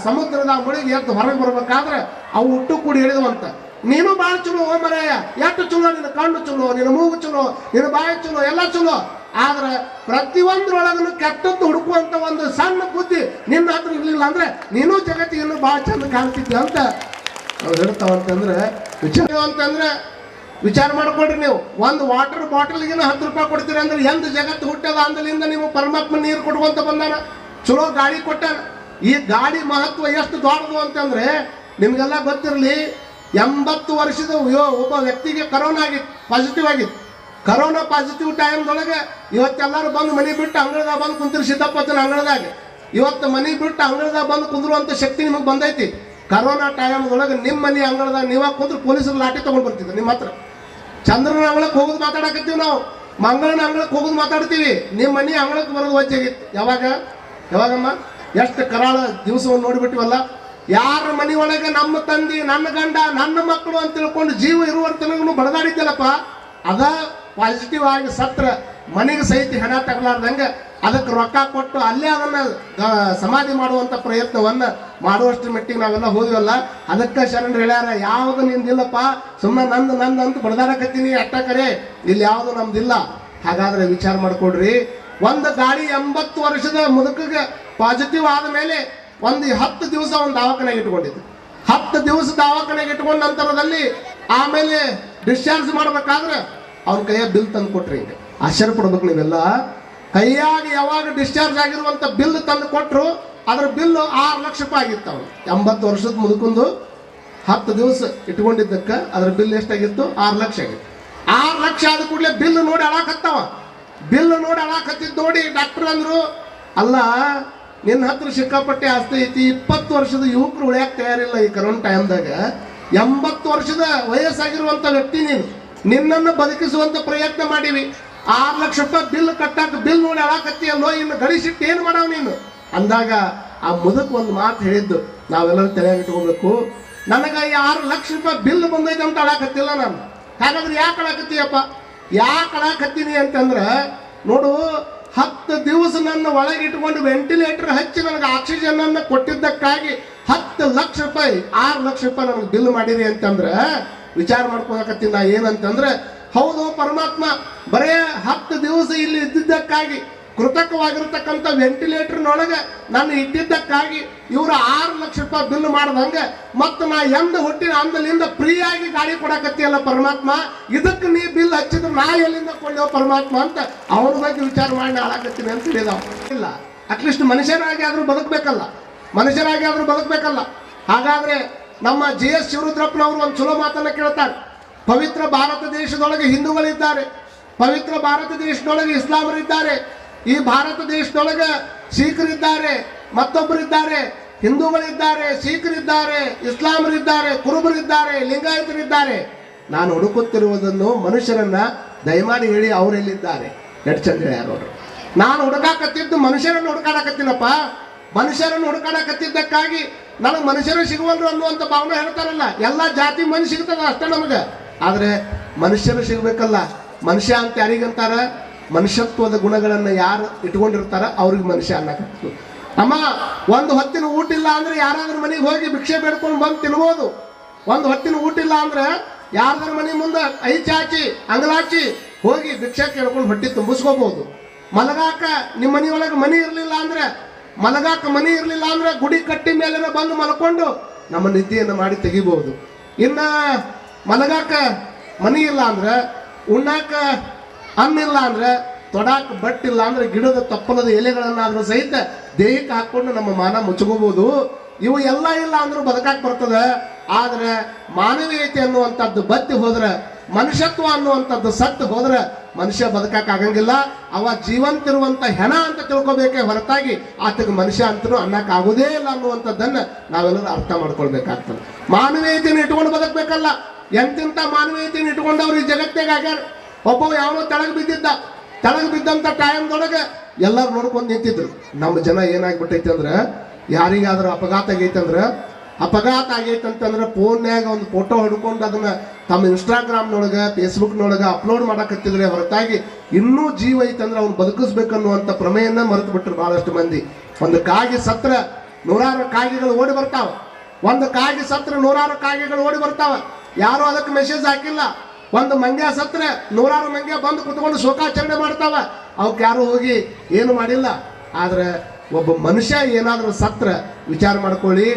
ಸಮುದ್ರದ ಮುಳಿಗೆ ಎದ್ದು ಹೊರಗೆ ಬರ್ಬೇಕಾದ್ರೆ ಅವು ಹುಟ್ಟು ಕೂಡಿ ಹೇಳಿದವಂತ ನೀನು ಭಾಳ ಚಲೋ ಓ ಮರೆಯ. ಎಷ್ಟು ಚಲೋ? ನಿನ್ನ ಕಣ್ಣು ಚಲೋ, ನಿನ್ನ ಮೂಗು ಚಲೋ, ನಿನ್ನ ಬಾಯಿ ಚಲೋ, ಎಲ್ಲ ಚಲೋ. ಆದ್ರೆ ಪ್ರತಿಯೊಂದ್ರೊಳಗನು ಕೆಟ್ಟದ್ದು ಹುಡುಕುವಂತ ಒಂದು ಸಣ್ಣ ಬುದ್ಧಿ ನಿನ್ನ ಹತ್ರ ಇರಲಿಲ್ಲ ಅಂದ್ರೆ ನೀನು ಜಗತ್ತಿಗೆ ಭಾಳ ಚಂದ ಕಾಣ್ತಿದ್ದೆ ಅಂತ ಅವ್ರು ಹೇಳ್ತಾವಂತಂದ್ರೆ ವಿಚಾರ ಅಂತಂದ್ರೆ, ವಿಚಾರ ಮಾಡ್ಕೊಡ್ರಿ ನೀವು. ಒಂದು ವಾಟರ್ ಬಾಟಲ್ಗಿನ ಹತ್ತು ರೂಪಾಯಿ ಕೊಡ್ತೀರಿ ಅಂದ್ರೆ ಎಂತ ಜಗತ್ತು ಹುಟ್ಟದ ಅಂದಲಿಂದ ನೀವು ಪರಮಾತ್ಮ ನೀರು ಕೊಡುವಂತ ಬಂದಾನ? ಚಲೋ ಗಾಡಿ ಕೊಟ್ಟಾನ? ಈ ಗಾಡಿ ಮಹತ್ವ ಎಷ್ಟು ದೊಡ್ಡದು ಅಂತಂದ್ರೆ, ನಿಮ್ಗೆಲ್ಲ ಗೊತ್ತಿರಲಿ, ಎಂಬತ್ತು ವರ್ಷದ ಒಬ್ಬ ವ್ಯಕ್ತಿಗೆ ಕರೋನಾ ಆಗಿತ್ತು ಪಾಸಿಟಿವ್ ಆಗಿತ್ತು. ಕರೋನಾ ಪಾಸಿಟಿವ್ ಟೈಮ್ದೊಳಗೆ ಇವತ್ತೆಲ್ಲರೂ ಬಂದು ಮನೆ ಬಿಟ್ಟು ಅಂಗಳದಾಗ ಬಂದು ಕುಂತಿರಿ ಸಿದ್ದಪ್ಪತ್ತನ ಅಂಗಳದಾಗ. ಇವತ್ತು ಮನೆ ಬಿಟ್ಟು ಅಂಗಳದಾಗ ಬಂದು ಕುಂದಿರುವಂಥ ಶಕ್ತಿ ನಿಮಗೆ ಬಂದೈತಿ. ಕರೋನಾ ಟೈಮ್ದೊಳಗೆ ನಿಮ್ಮ ಮನೆ ಅಂಗಳದಾಗ ನೀವಾಗ ಕುಂದ್ರೆ ಪೊಲೀಸರು ಲಾಠಿ ತಗೊಂಡು ಬರ್ತಿದ್ರು ನಿಮ್ಮ ಹತ್ರ. ಚಂದ್ರನ ಅಂಗಳಕ್ಕೆ ಹೋಗೋದು ಮಾತಾಡಕತ್ತೀವಿ ನಾವು. ಮಂಗಳನ ಅಂಗಳಕ್ಕೆ ಹೋಗೋದು ಮಾತಾಡ್ತೀವಿ. ನಿಮ್ಮ ಮನೆ ಅಂಗಳಕ್ಕೆ ಬರೋದು ವಜ್ಜಾಗಿತ್ತು ಯಾವಾಗ? ಯಾವಾಗಮ್ಮ? ಎಷ್ಟು ಕರಾಳ ದಿವಸವನ್ನು ನೋಡಿಬಿಟ್ಟಿವಲ್ಲ ಯಾರ ಮನೆ ಒಳಗೆ ನಮ್ಮ ತಂದೆ, ನನ್ನ ಗಂಡ, ನನ್ನ ಮಕ್ಕಳು ಅಂತ ತಿಳ್ಕೊಂಡು ಜೀವ ಇರುವರ ತನಗೂ ಬಡದಾಡಿದ್ದಲ್ಲಪ್ಪ. ಅದ ಪಾಸಿಟಿವ್ ಆಗಿ ಸತ್ರ ಮನೆಗೆ ಸಹಿತ ಹಣ ತಗಲಾರ್ದಂಗೆ ಅದಕ್ಕೆ ರೊಕ್ಕ ಕೊಟ್ಟು ಅಲ್ಲೇ ಅದನ್ನು ಸಮಾಧಿ ಮಾಡುವಂತ ಪ್ರಯತ್ನವನ್ನ ಮಾಡುವಷ್ಟು ಮಟ್ಟಿಗೆ ನಾವೆಲ್ಲ ಹೋದ್ವಲ್ಲ, ಅದಕ್ಕೆ ಶರಣರು ಹೇಳ್ಯಾರ ಯಾವುದು ನಿಂದಿಲ್ಲಪ್ಪ ಸುಮ್ಮನೆ ನಂದು ನಂದು ಅಂತ ಬಡದಾಡಕತ್ತೀನಿ, ಅಟ್ಟ ಕರೆ, ಇಲ್ಲಿ ಯಾವುದು ನಮ್ದಿಲ್ಲ. ಹಾಗಾದ್ರೆ ವಿಚಾರ ಮಾಡ್ಕೊಡ್ರಿ, ಒಂದು ಗಾಡಿ ಎಂಬತ್ತು ವರ್ಷದ ಮುದುಕಿಗೆ ಪಾಸಿಟಿವ್ ಆದ ಮೇಲೆ ಒಂದು ಹತ್ತು ದಿವಸ ಒಂದು ದವಾಖಾನೆಗೆ ಇಟ್ಕೊಂಡಿದ್ದು ಹತ್ತು ದಿವಸ ದವಾಖಾನೆಗೆ ಇಟ್ಕೊಂಡ ನಂತರದಲ್ಲಿ ಆಮೇಲೆ ಡಿಸ್ಚಾರ್ಜ್ ಮಾಡ್ಬೇಕಾದ್ರೆ ಅವ್ನ ಕೈಯಾಗ ಬಿಲ್ ತಂದು ಕೊಟ್ರಿ ಹಿಂಗೆ ಆಶ್ಚರ್ಯ ಪಡ್ಬೇಕು ನೀವೆಲ್ಲ ಕೈಯಾಗ ಯಾವಾಗ ಡಿಸ್ಚಾರ್ಜ್ ಆಗಿರುವಂತ ಬಿಲ್ ತಂದು ಕೊಟ್ರು, ಅದ್ರ ಬಿಲ್ ಆರು ಲಕ್ಷ ರೂಪಾಯಿ ಆಗಿತ್ತು ಅವನು ಎಂಬತ್ತು ವರ್ಷದ ಮುದುಕೊಂಡು ಹತ್ತು ದಿವಸ ಇಟ್ಕೊಂಡಿದ್ದಕ್ಕೆ, ಅದ್ರ ಬಿಲ್ ಎಷ್ಟಾಗಿತ್ತು? ಆರು ಲಕ್ಷ ಆಗಿತ್ತು. ಆರು ಲಕ್ಷ ಆದ ಕೂಡಲೇ ಬಿಲ್ ನೋಡಿ ಅಳಾಕತ್ತವ. ಬಿಲ್ ನೋಡಿ ಅಳಾಕತ್ತಿದ್ದು ನೋಡಿ ಡಾಕ್ಟರ್ ಅಂದ್ರು, ಅಲ್ಲ, ನಿನ್ನ ಹತ್ರ ಸಿಕ್ಕಾಪಟ್ಟೆ ಆಸ್ತಿ ಐತಿ, ಇಪ್ಪತ್ತು ವರ್ಷದ ಯುವಕರು ಉಳಿಯಕ್ಕೆ ತಯಾರಿಲ್ಲ ಈ ಕರೋನಾ ಟೈಮ್ದಾಗ ಎಂಬತ್ತು ವರ್ಷದ ವಯಸ್ಸಾಗಿರುವಂತ ವ್ಯಕ್ತಿ ನೀನು. ನಿನ್ನನ್ನು ಬದುಕಿಸುವಂತ ಪ್ರಯತ್ನ ಮಾಡೀವಿ. ಆರು ಲಕ್ಷ ರೂಪಾಯಿ ಬಿಲ್ ಕಟ್ಟಾಕ ಬಿಲ್ ನೋಡಿ ಅಳಾಕತ್ತೀಯಲ್ಲೋ ಇನ್ನು ಗಳಿಸಿಟ್ಟು ಏನು ಮಾಡಾವ ನೀನು? ಅಂದಾಗ ಆ ಮುದಕ್ ಒಂದು ಮಾತು ಹೇಳಿದ್ದು. ನಾವೆಲ್ಲರೂ ತಲೆಯಾಗಿ ಇಟ್ಕೊಬೇಕು. ನನಗೆ ಈ ಆರು ಲಕ್ಷ ರೂಪಾಯಿ ಬಿಲ್ ಬಂದೈತೆ ಅಂತ ಅಳಾಕತ್ತಿಲ್ಲ ನಾನು. ಹಾಗಾದ್ರೆ ಯಾಕೆ ಅಳಾಕತ್ತೀಯಪ್ಪ? ಯಾಕೆ ಅಳಾಕತ್ತೀನಿ ಅಂತಂದ್ರೆ, ನೋಡು, ಹತ್ತು ದಿವಸ ನನ್ನ ಒಳಗೆ ಇಟ್ಕೊಂಡು ವೆಂಟಿಲೇಟರ್ ಹಚ್ಚಿ ನನಗೆ ಆಕ್ಸಿಜನ್ ಅನ್ನು ಕೊಟ್ಟಿದ್ದಕ್ಕಾಗಿ ಹತ್ತು ಲಕ್ಷ ರೂಪಾಯಿ, ಆರು ಲಕ್ಷ ರೂಪಾಯಿ ನನಗೆ ಬಿಲ್ ಮಾಡಿರಿ ಅಂತಂದ್ರೆ ವಿಚಾರ ಮಾಡ್ಕೊಳಕತ್ತೀನಿ ಏನಂತಂದ್ರೆ, ಹೌದು, ಪರಮಾತ್ಮ ಬರೇ ಹತ್ತು ದಿವಸ ಇಲ್ಲಿ ಇದ್ದಿದ್ದಕ್ಕಾಗಿ, ಕೃತಕವಾಗಿರ್ತಕ್ಕಂಥ ವೆಂಟಿಲೇಟರ್ನೊಳಗೆ ನಾನು ಇದ್ದಿದ್ದಕ್ಕಾಗಿ ಇವರು ಆರು ಲಕ್ಷ ರೂಪಾಯಿ ಬಿಲ್ ಮಾಡ್ದಂಗೆ, ಮತ್ತು ನಾ ಎಂದ ಹುಟ್ಟಿನ ಅಂದಲಿಂದ ಫ್ರೀಯಾಗಿ ಗಾಡಿ ಕೊಡಕತ್ತಿಯಲ್ಲ ಪರಮಾತ್ಮ. ಇದಕ್ಕೆ ನೀ ಬಿಲ್ ಹಚ್ಚಿದ್ರೆ ನಾ ಎಲ್ಲಿಂದ ಕೊಳ್ಳೋ ಪರಮಾತ್ಮ ಅಂತ ಅವ್ರ ಬಗ್ಗೆ ವಿಚಾರ ಮಾಡಿ ಹಾಳಾಗತ್ತೀನಿ ಅಂತ ಹೇಳಿದ ಇಲ್ಲ. ಅಟ್ಲೀಸ್ಟ್ ಮನುಷ್ಯರಾಗಿ ಆದರೂ ಬದುಕಬೇಕಲ್ಲ. ಮನುಷ್ಯರಾಗಿ ಆದರೂ ಬದುಕಬೇಕಲ್ಲ. ಹಾಗಾದ್ರೆ ನಮ್ಮ ಜಿ ಎಸ್ ಶಿವರುದ್ರಪ್ಪನವರು ಒಂದು ಚಲೋ ಮಾತನ್ನು ಕೇಳ್ತಾರೆ. ಪವಿತ್ರ ಭಾರತ ದೇಶದೊಳಗೆ ಹಿಂದೂಗಳಿದ್ದಾರೆ. ಪವಿತ್ರ ಭಾರತ ದೇಶದೊಳಗೆ ಇಸ್ಲಾಮರಿದ್ದಾರೆ. ಈ ಭಾರತ ದೇಶದೊಳಗೆ ಸಿಖ್ರಿದ್ದಾರೆ, ಮತ್ತೊಬ್ಬರಿದ್ದಾರೆ. ಹಿಂದೂಗಳಿದ್ದಾರೆ, ಸಿಖ್ರಿದ್ದಾರೆ, ಇಸ್ಲಾಮರಿದ್ದಾರೆ, ಕುರುಬರಿದ್ದಾರೆ, ಲಿಂಗಾಯತರಿದ್ದಾರೆ. ನಾನು ಹುಡುಕುತ್ತಿರುವುದನ್ನು ಮನುಷ್ಯರನ್ನ ದಯಮಾಡಿ ಹೇಳಿ ಅವರೆಲ್ಲಿದ್ದಾರೆ ಎಲ್ಲಿದ್ದಾರೆ? ಚಂದ ಹೇಳ್ಯಾರ ನೋಡ್ರಿ? ನಾನು ಹುಡುಕಾಕತ್ತಿದ್ದು ಮನುಷ್ಯರನ್ನು ಹುಡುಕಾಡಕತ್ತೀನಪ್ಪ. ಮನುಷ್ಯರನ್ನು ಹುಡುಕಾಡಕತ್ತಿದ್ದಕ್ಕಾಗಿ ನನಗೆ ಮನುಷ್ಯರು ಸಿಗುವಲ್ರು ಅನ್ನುವಂಥ ಭಾವನೆ ಹೇಳ್ತಾರಲ್ಲ, ಎಲ್ಲ ಜಾತಿ ಮನುಷ್ಯ ಸಿಗ್ತದ ಅಷ್ಟೇ ನಮಗೆ. ಆದರೆ ಮನುಷ್ಯರು ಸಿಗಬೇಕಲ್ಲ, ಮನುಷ್ಯ ಅಂತ ಯಾರಿಗಂತಾರ ಮನುಷ್ಯತ್ವದ ಗುಣಗಳನ್ನು ಯಾರು ಇಟ್ಕೊಂಡಿರ್ತಾರ ಅವ್ರಿಗೆ ಮನುಷ್ಯ ಅನ್ನಕತ್ತು. ಅಮ್ಮ, ಒಂದು ಹೊತ್ತಿನ ಊಟ ಇಲ್ಲ ಅಂದ್ರೆ ಯಾರಾದ್ರೂ ಮನೆಗೆ ಹೋಗಿ ಭಿಕ್ಷೆ ಬೇಡ್ಕೊಂಡು ಬಂದು ತಿನ್ಬೋದು. ಒಂದು ಹೊತ್ತಿನ ಊಟ ಇಲ್ಲ ಅಂದ್ರೆ ಯಾರ್ದಾರ ಮನೆ ಮುಂದೆ ಐ ಚಾಚಿ, ಅಂಗಲಾಚಿ ಹೋಗಿ ಭಿಕ್ಷೆ ಕೇಳ್ಕೊಂಡು ಹೊಟ್ಟೆ ತುಂಬಿಸ್ಕೋಬಹುದು ಮಲಗಾಕ ನಿಮ್ಮ ಮನೆಯೊಳಗೆ ಮನೆ ಇರಲಿಲ್ಲ ಅಂದ್ರೆ ಮಲಗಾಕ ಮನೆ ಇರಲಿಲ್ಲ ಅಂದ್ರೆ ಗುಡಿ ಕಟ್ಟಿ ಮೇಲೆ ಬಂದು ಮಲ್ಕೊಂಡು ನಮ್ಮ ನಿದ್ದೆಯನ್ನು ಮಾಡಿ ತೆಗಿಬಹುದು. ಇನ್ನ ಮಲಗಾಕ ಮನಿ ಇಲ್ಲ ಅಂದ್ರೆ, ಉಣ್ಣಾಕ ಅನ್ನ ಇಲ್ಲ ಅಂದ್ರೆ, ತೊಡಾಕ ಬಟ್ಟಿಲ್ಲ ಅಂದ್ರೆ ಗಿಡದ ತಪ್ಪಲದ ಎಲೆಗಳನ್ನಾದ್ರೂ ಸಹಿತ ದೇಹಕ್ಕೆ ಹಾಕೊಂಡು ನಮ್ಮ ಮಾನ ಮುಚ್ಕೋಬಹುದು. ಇವು ಎಲ್ಲ ಇಲ್ಲ ಅಂದ್ರೂ ಬದುಕಾಕ್ ಬರ್ತದ. ಆದ್ರೆ ಮಾನವೀಯತೆ ಅನ್ನುವಂಥದ್ದು ಬತ್ತಿ ಹೋದ್ರೆ, ಮನುಷ್ಯತ್ವ ಅನ್ನುವಂಥದ್ದು ಸತ್ತು ಹೋದ್ರೆ ಮನುಷ್ಯ ಬದುಕಾಕ್ ಆಗಂಗಿಲ್ಲ. ಅವ ಜೀವಂತ ಇರುವಂತ ಹೆಣ ಅಂತ ತಿಳ್ಕೊಬೇಕೆ ಹೊರತಾಗಿ ಆತಗೆ ಮನುಷ್ಯ ಅಂತನೂ ಅನ್ನಕ್ ಆಗುದೇ ಇಲ್ಲ ಅನ್ನುವಂಥದ್ದನ್ನ ನಾವೆಲ್ಲರೂ ಅರ್ಥ ಮಾಡ್ಕೊಳ್ಬೇಕಾಗ್ತದೆ. ಮಾನವೀಯತೆಯನ್ನು ಇಟ್ಕೊಂಡು ಬದುಕಬೇಕಲ್ಲ. ಎಂತಿಂತ ಮಾನವೀಯತೆಯನ್ನು ಇಟ್ಕೊಂಡವ್ರು ಈ ಜಗತ್ತಿಗೆ ಆಗ್ಯಾರ? ಒಬ್ಬ ಯಾವನೋ ತಳಗ ಬಿದ್ದಿದ್ದ. ತಳಗ ಬಿದ್ದಂತ ಟೈಮ್ದೊಳಗೆ ಎಲ್ಲರೂ ನೋಡ್ಕೊಂಡು ನಿಂತಿದ್ರು. ನಮ್ಮ ಜನ ಏನಾಗ್ಬಿಟ್ಟೈತೆ ಅಂದ್ರೆ ಯಾರಿಗಾದ್ರೂ ಅಪಘಾತ ಆಗೈತೆ ಅಂದ್ರೆ ಅಪಘಾತ ಆಗೈತೆ ಅಂತಂದ್ರೆ ಫೋನ್ಯಾಗ ಒಂದು ಫೋಟೋ ಹಿಡ್ಕೊಂಡು ಅದನ್ನ ತಮ್ಮ ಇನ್ಸ್ಟಾಗ್ರಾಮ್ನೊಳಗೆ, ಫೇಸ್ಬುಕ್ನೊಳಗೆ ಅಪ್ಲೋಡ್ ಮಾಡಕತ್ತಿದ್ರೆ ಹೊರತಾಗಿ ಇನ್ನೂ ಜೀವ ಐತಂದ್ರೆ ಅವ್ನು ಬದುಕಿಸ್ಬೇಕನ್ನುವಂಥ ಪ್ರಮೇಯನ್ನ ಮರೆತು ಬಿಟ್ರು ಬಹಳಷ್ಟು ಮಂದಿ. ಒಂದು ಕಾಗಿ ಸತ್ರ ನೂರಾರು ಕಾಗಿಗಳು ಓಡಿ ಬರ್ತಾವ. ಒಂದು ಕಾಗಿ ಸತ್ರ ನೂರಾರು ಕಾಗಿಗಳು ಓಡಿ ಬರ್ತಾವ. ಯಾರು ಅದಕ್ಕೆ ಮೆಸೇಜ್ ಹಾಕಿಲ್ಲ. ಒಂದು ಮಂಗ್ಯ ಸತ್ರ ನೂರಾರು ಮಂಗ್ಯ ಬಂದು ಕುತ್ಕೊಂಡು ಶೋಕಾಚರಣೆ ಮಾಡ್ತಾವ. ಅವಕ್ಕೆ ಯಾರು ಹೋಗಿ ಏನು ಮಾಡಿಲ್ಲ. ಆದ್ರೆ ಒಬ್ಬ ಮನುಷ್ಯ ಏನಾದರೂ ಸತ್ರ ವಿಚಾರ ಮಾಡ್ಕೊಳ್ಳಿ,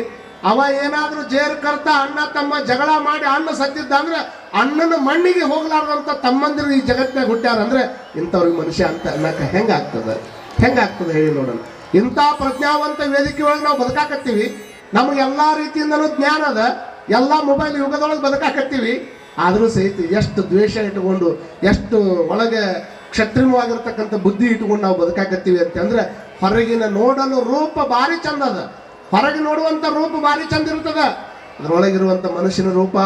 ಅವ ಏನಾದರೂ ಜೇರ್ ಕರ್ತ ಅಣ್ಣ ತಮ್ಮ ಜಗಳ ಮಾಡಿ ಅಣ್ಣ ಸತ್ತಿದ್ದ ಅಂದ್ರೆ ಅಣ್ಣನ ಮಣ್ಣಿಗೆ ಹೋಗ್ಲಾರ್ದಂತ ತಮ್ಮಂದಿರು ಈ ಜಗತ್ತಿನಾಗ ಹುಟ್ಟ್ಯಾರ ಅಂದ್ರೆ ಇಂಥವ್ರಿಗೆ ಮನುಷ್ಯ ಅಂತ ಅನ್ನಕ ಹೆಂಗಾಗ್ತದೆ? ಹೆಂಗಾಗ್ತದೆ ಹೇಳಿ ನೋಡೋಣ. ಇಂಥ ಪ್ರಜ್ಞಾವಂತ ವೇದಿಕೆ ಒಳಗೆ ನಾವು ಬದುಕಾಕತ್ತೀವಿ. ನಮಗೆ ಎಲ್ಲಾ ರೀತಿಯಿಂದಲೂ ಜ್ಞಾನ ಅದ. ಎಲ್ಲ ಮೊಬೈಲ್ ಯುಗದೊಳಗೆ ಬದುಕಾಕತ್ತೀವಿ. ಆದರೂ ಸಹಿತ ಎಷ್ಟು ದ್ವೇಷ ಇಟ್ಕೊಂಡು, ಎಷ್ಟು ಒಳಗೆ ಕ್ಷತ್ರಿಮವಾಗಿರ್ತಕ್ಕಂಥ ಬುದ್ಧಿ ಇಟ್ಕೊಂಡು ನಾವು ಬದುಕಾಕತ್ತೀವಿ ಅಂತಂದ್ರೆ ಹೊರಗಿನ ನೋಡಲು ರೂಪ ಭಾರಿ ಚಂದ ಅದ. ಹೊರಗೆ ನೋಡುವಂಥ ರೂಪ ಭಾರಿ ಚಂದ ಇರ್ತದ ಅದ್ರೊಳಗಿರುವಂಥ ಮನುಷ್ಯನ ರೂಪ,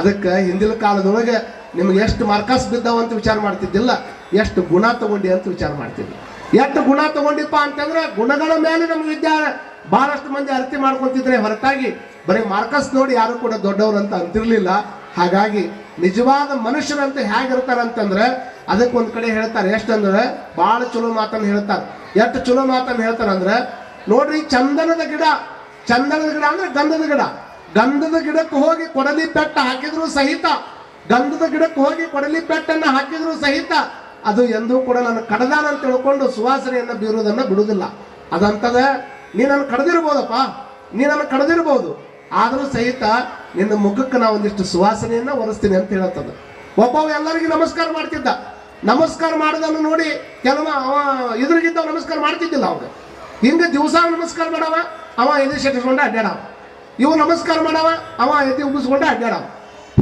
ಅದಕ್ಕೆ ಹಿಂದಿನ ಕಾಲದೊಳಗೆ ನಿಮ್ಗೆ ಎಷ್ಟು ಮಾರ್ಕಸ್ ಬಿದ್ದಾವ ಅಂತ ವಿಚಾರ ಮಾಡ್ತಿದ್ದಿಲ್ಲ. ಎಷ್ಟು ಗುಣ ತಗೊಂಡಿ ಅಂತ ವಿಚಾರ ಮಾಡ್ತಿದ್ವಿ. ಎಷ್ಟು ಗುಣ ತಗೊಂಡಿಪ್ಪ ಅಂತಂದ್ರೆ ಗುಣಗಳ ಮೇಲೆ ನಮ್ಗೆ ವಿದ್ಯಾ ಬಹಳಷ್ಟು ಮಂದಿ ಅರ್ಥ ಮಾಡ್ಕೊತಿದ್ರೆ ಹೊರತಾಗಿ ಬರೀ ಮಾರ್ಕಸ್ ನೋಡಿ ಯಾರು ಕೂಡ ದೊಡ್ಡವರು ಅಂತ ಅಂತಿರ್ಲಿಲ್ಲ. ಹಾಗಾಗಿ ನಿಜವಾದ ಮನುಷ್ಯರಂತ ಹೇಗಿರ್ತಾರಂತಂದ್ರೆ ಅದಕ್ಕೆ ಒಂದು ಕಡೆ ಹೇಳ್ತಾರೆ, ಎಷ್ಟಂದ್ರೆ ಭಾಳ ಚಲೋ ಮಾತನ್ನು ಹೇಳ್ತಾರೆ. ಎಷ್ಟು ಚಲೋ ಹೇಳ್ತಾರೆ ಹೇಳ್ತಾರಂದ್ರೆ, ನೋಡ್ರಿ ಚಂದನದ ಗಿಡ ಚಂದನದ ಗಿಡ ಅಂದ್ರೆ ಗಂಧದ ಗಿಡ. ಗಂಧದ ಗಿಡಕ್ಕೆ ಹೋಗಿ ಕೊಡಲಿ ಪೆಟ್ಟ ಹಾಕಿದ್ರು ಸಹಿತ, ಗಂಧದ ಗಿಡಕ್ಕೆ ಹೋಗಿ ಕೊಡಲಿ ಪೆಟ್ಟನ್ನು ಹಾಕಿದ್ರು ಸಹಿತ, ಅದು ಎಂದೂ ಕೂಡ ನನ್ನ ಕಡದಾನ ಅಂತ ತಿಳ್ಕೊಂಡು ಸುವಾಸನೆಯನ್ನು ಬೀರುವುದನ್ನು ಬಿಡುವುದಿಲ್ಲ. ಅದಂತದ, ನೀ ನನ್ನ ಕಡ್ದಿರ್ಬೋದಪ್ಪ, ನೀ ಕಡ್ದಿರ್ಬೋದು. ಆದರೂ ಸಹಿತ ನಿನ್ನ ಮುಖಕ್ಕೆ ನಾ ಒಂದಿಷ್ಟು ಸುವಾಸನೆಯನ್ನು ಒರೆಸ್ತೀನಿ ಅಂತ ಹೇಳುತ್ತದೆ ಒಬ್ಬ ಎಲ್ಲರಿಗೂ ನಮಸ್ಕಾರ ಮಾಡ್ತಿದ್ದ. ನಮಸ್ಕಾರ ಮಾಡೋದನ್ನು ನೋಡಿ ಕೆಲವ ಅವ ಎದುರಿಗಿದ್ದ ನಮಸ್ಕಾರ ಮಾಡ್ತಿದ್ದಿಲ್ಲ ಅವ್ರು. ಹಿಂಗೆ ದಿವಸ ನಮಸ್ಕಾರ ಮಾಡವ, ಅವ ಎದೆ ಶೆಟ್ಟಿಸ್ಕೊಂಡ ಅಡ್ಡಾಡವ ಇವು ನಮಸ್ಕಾರ ಮಾಡವ, ಅವ ಎದೆ ಉಬ್ಬಿಸ್ಕೊಂಡು ಅಡ್ಡಾಡವ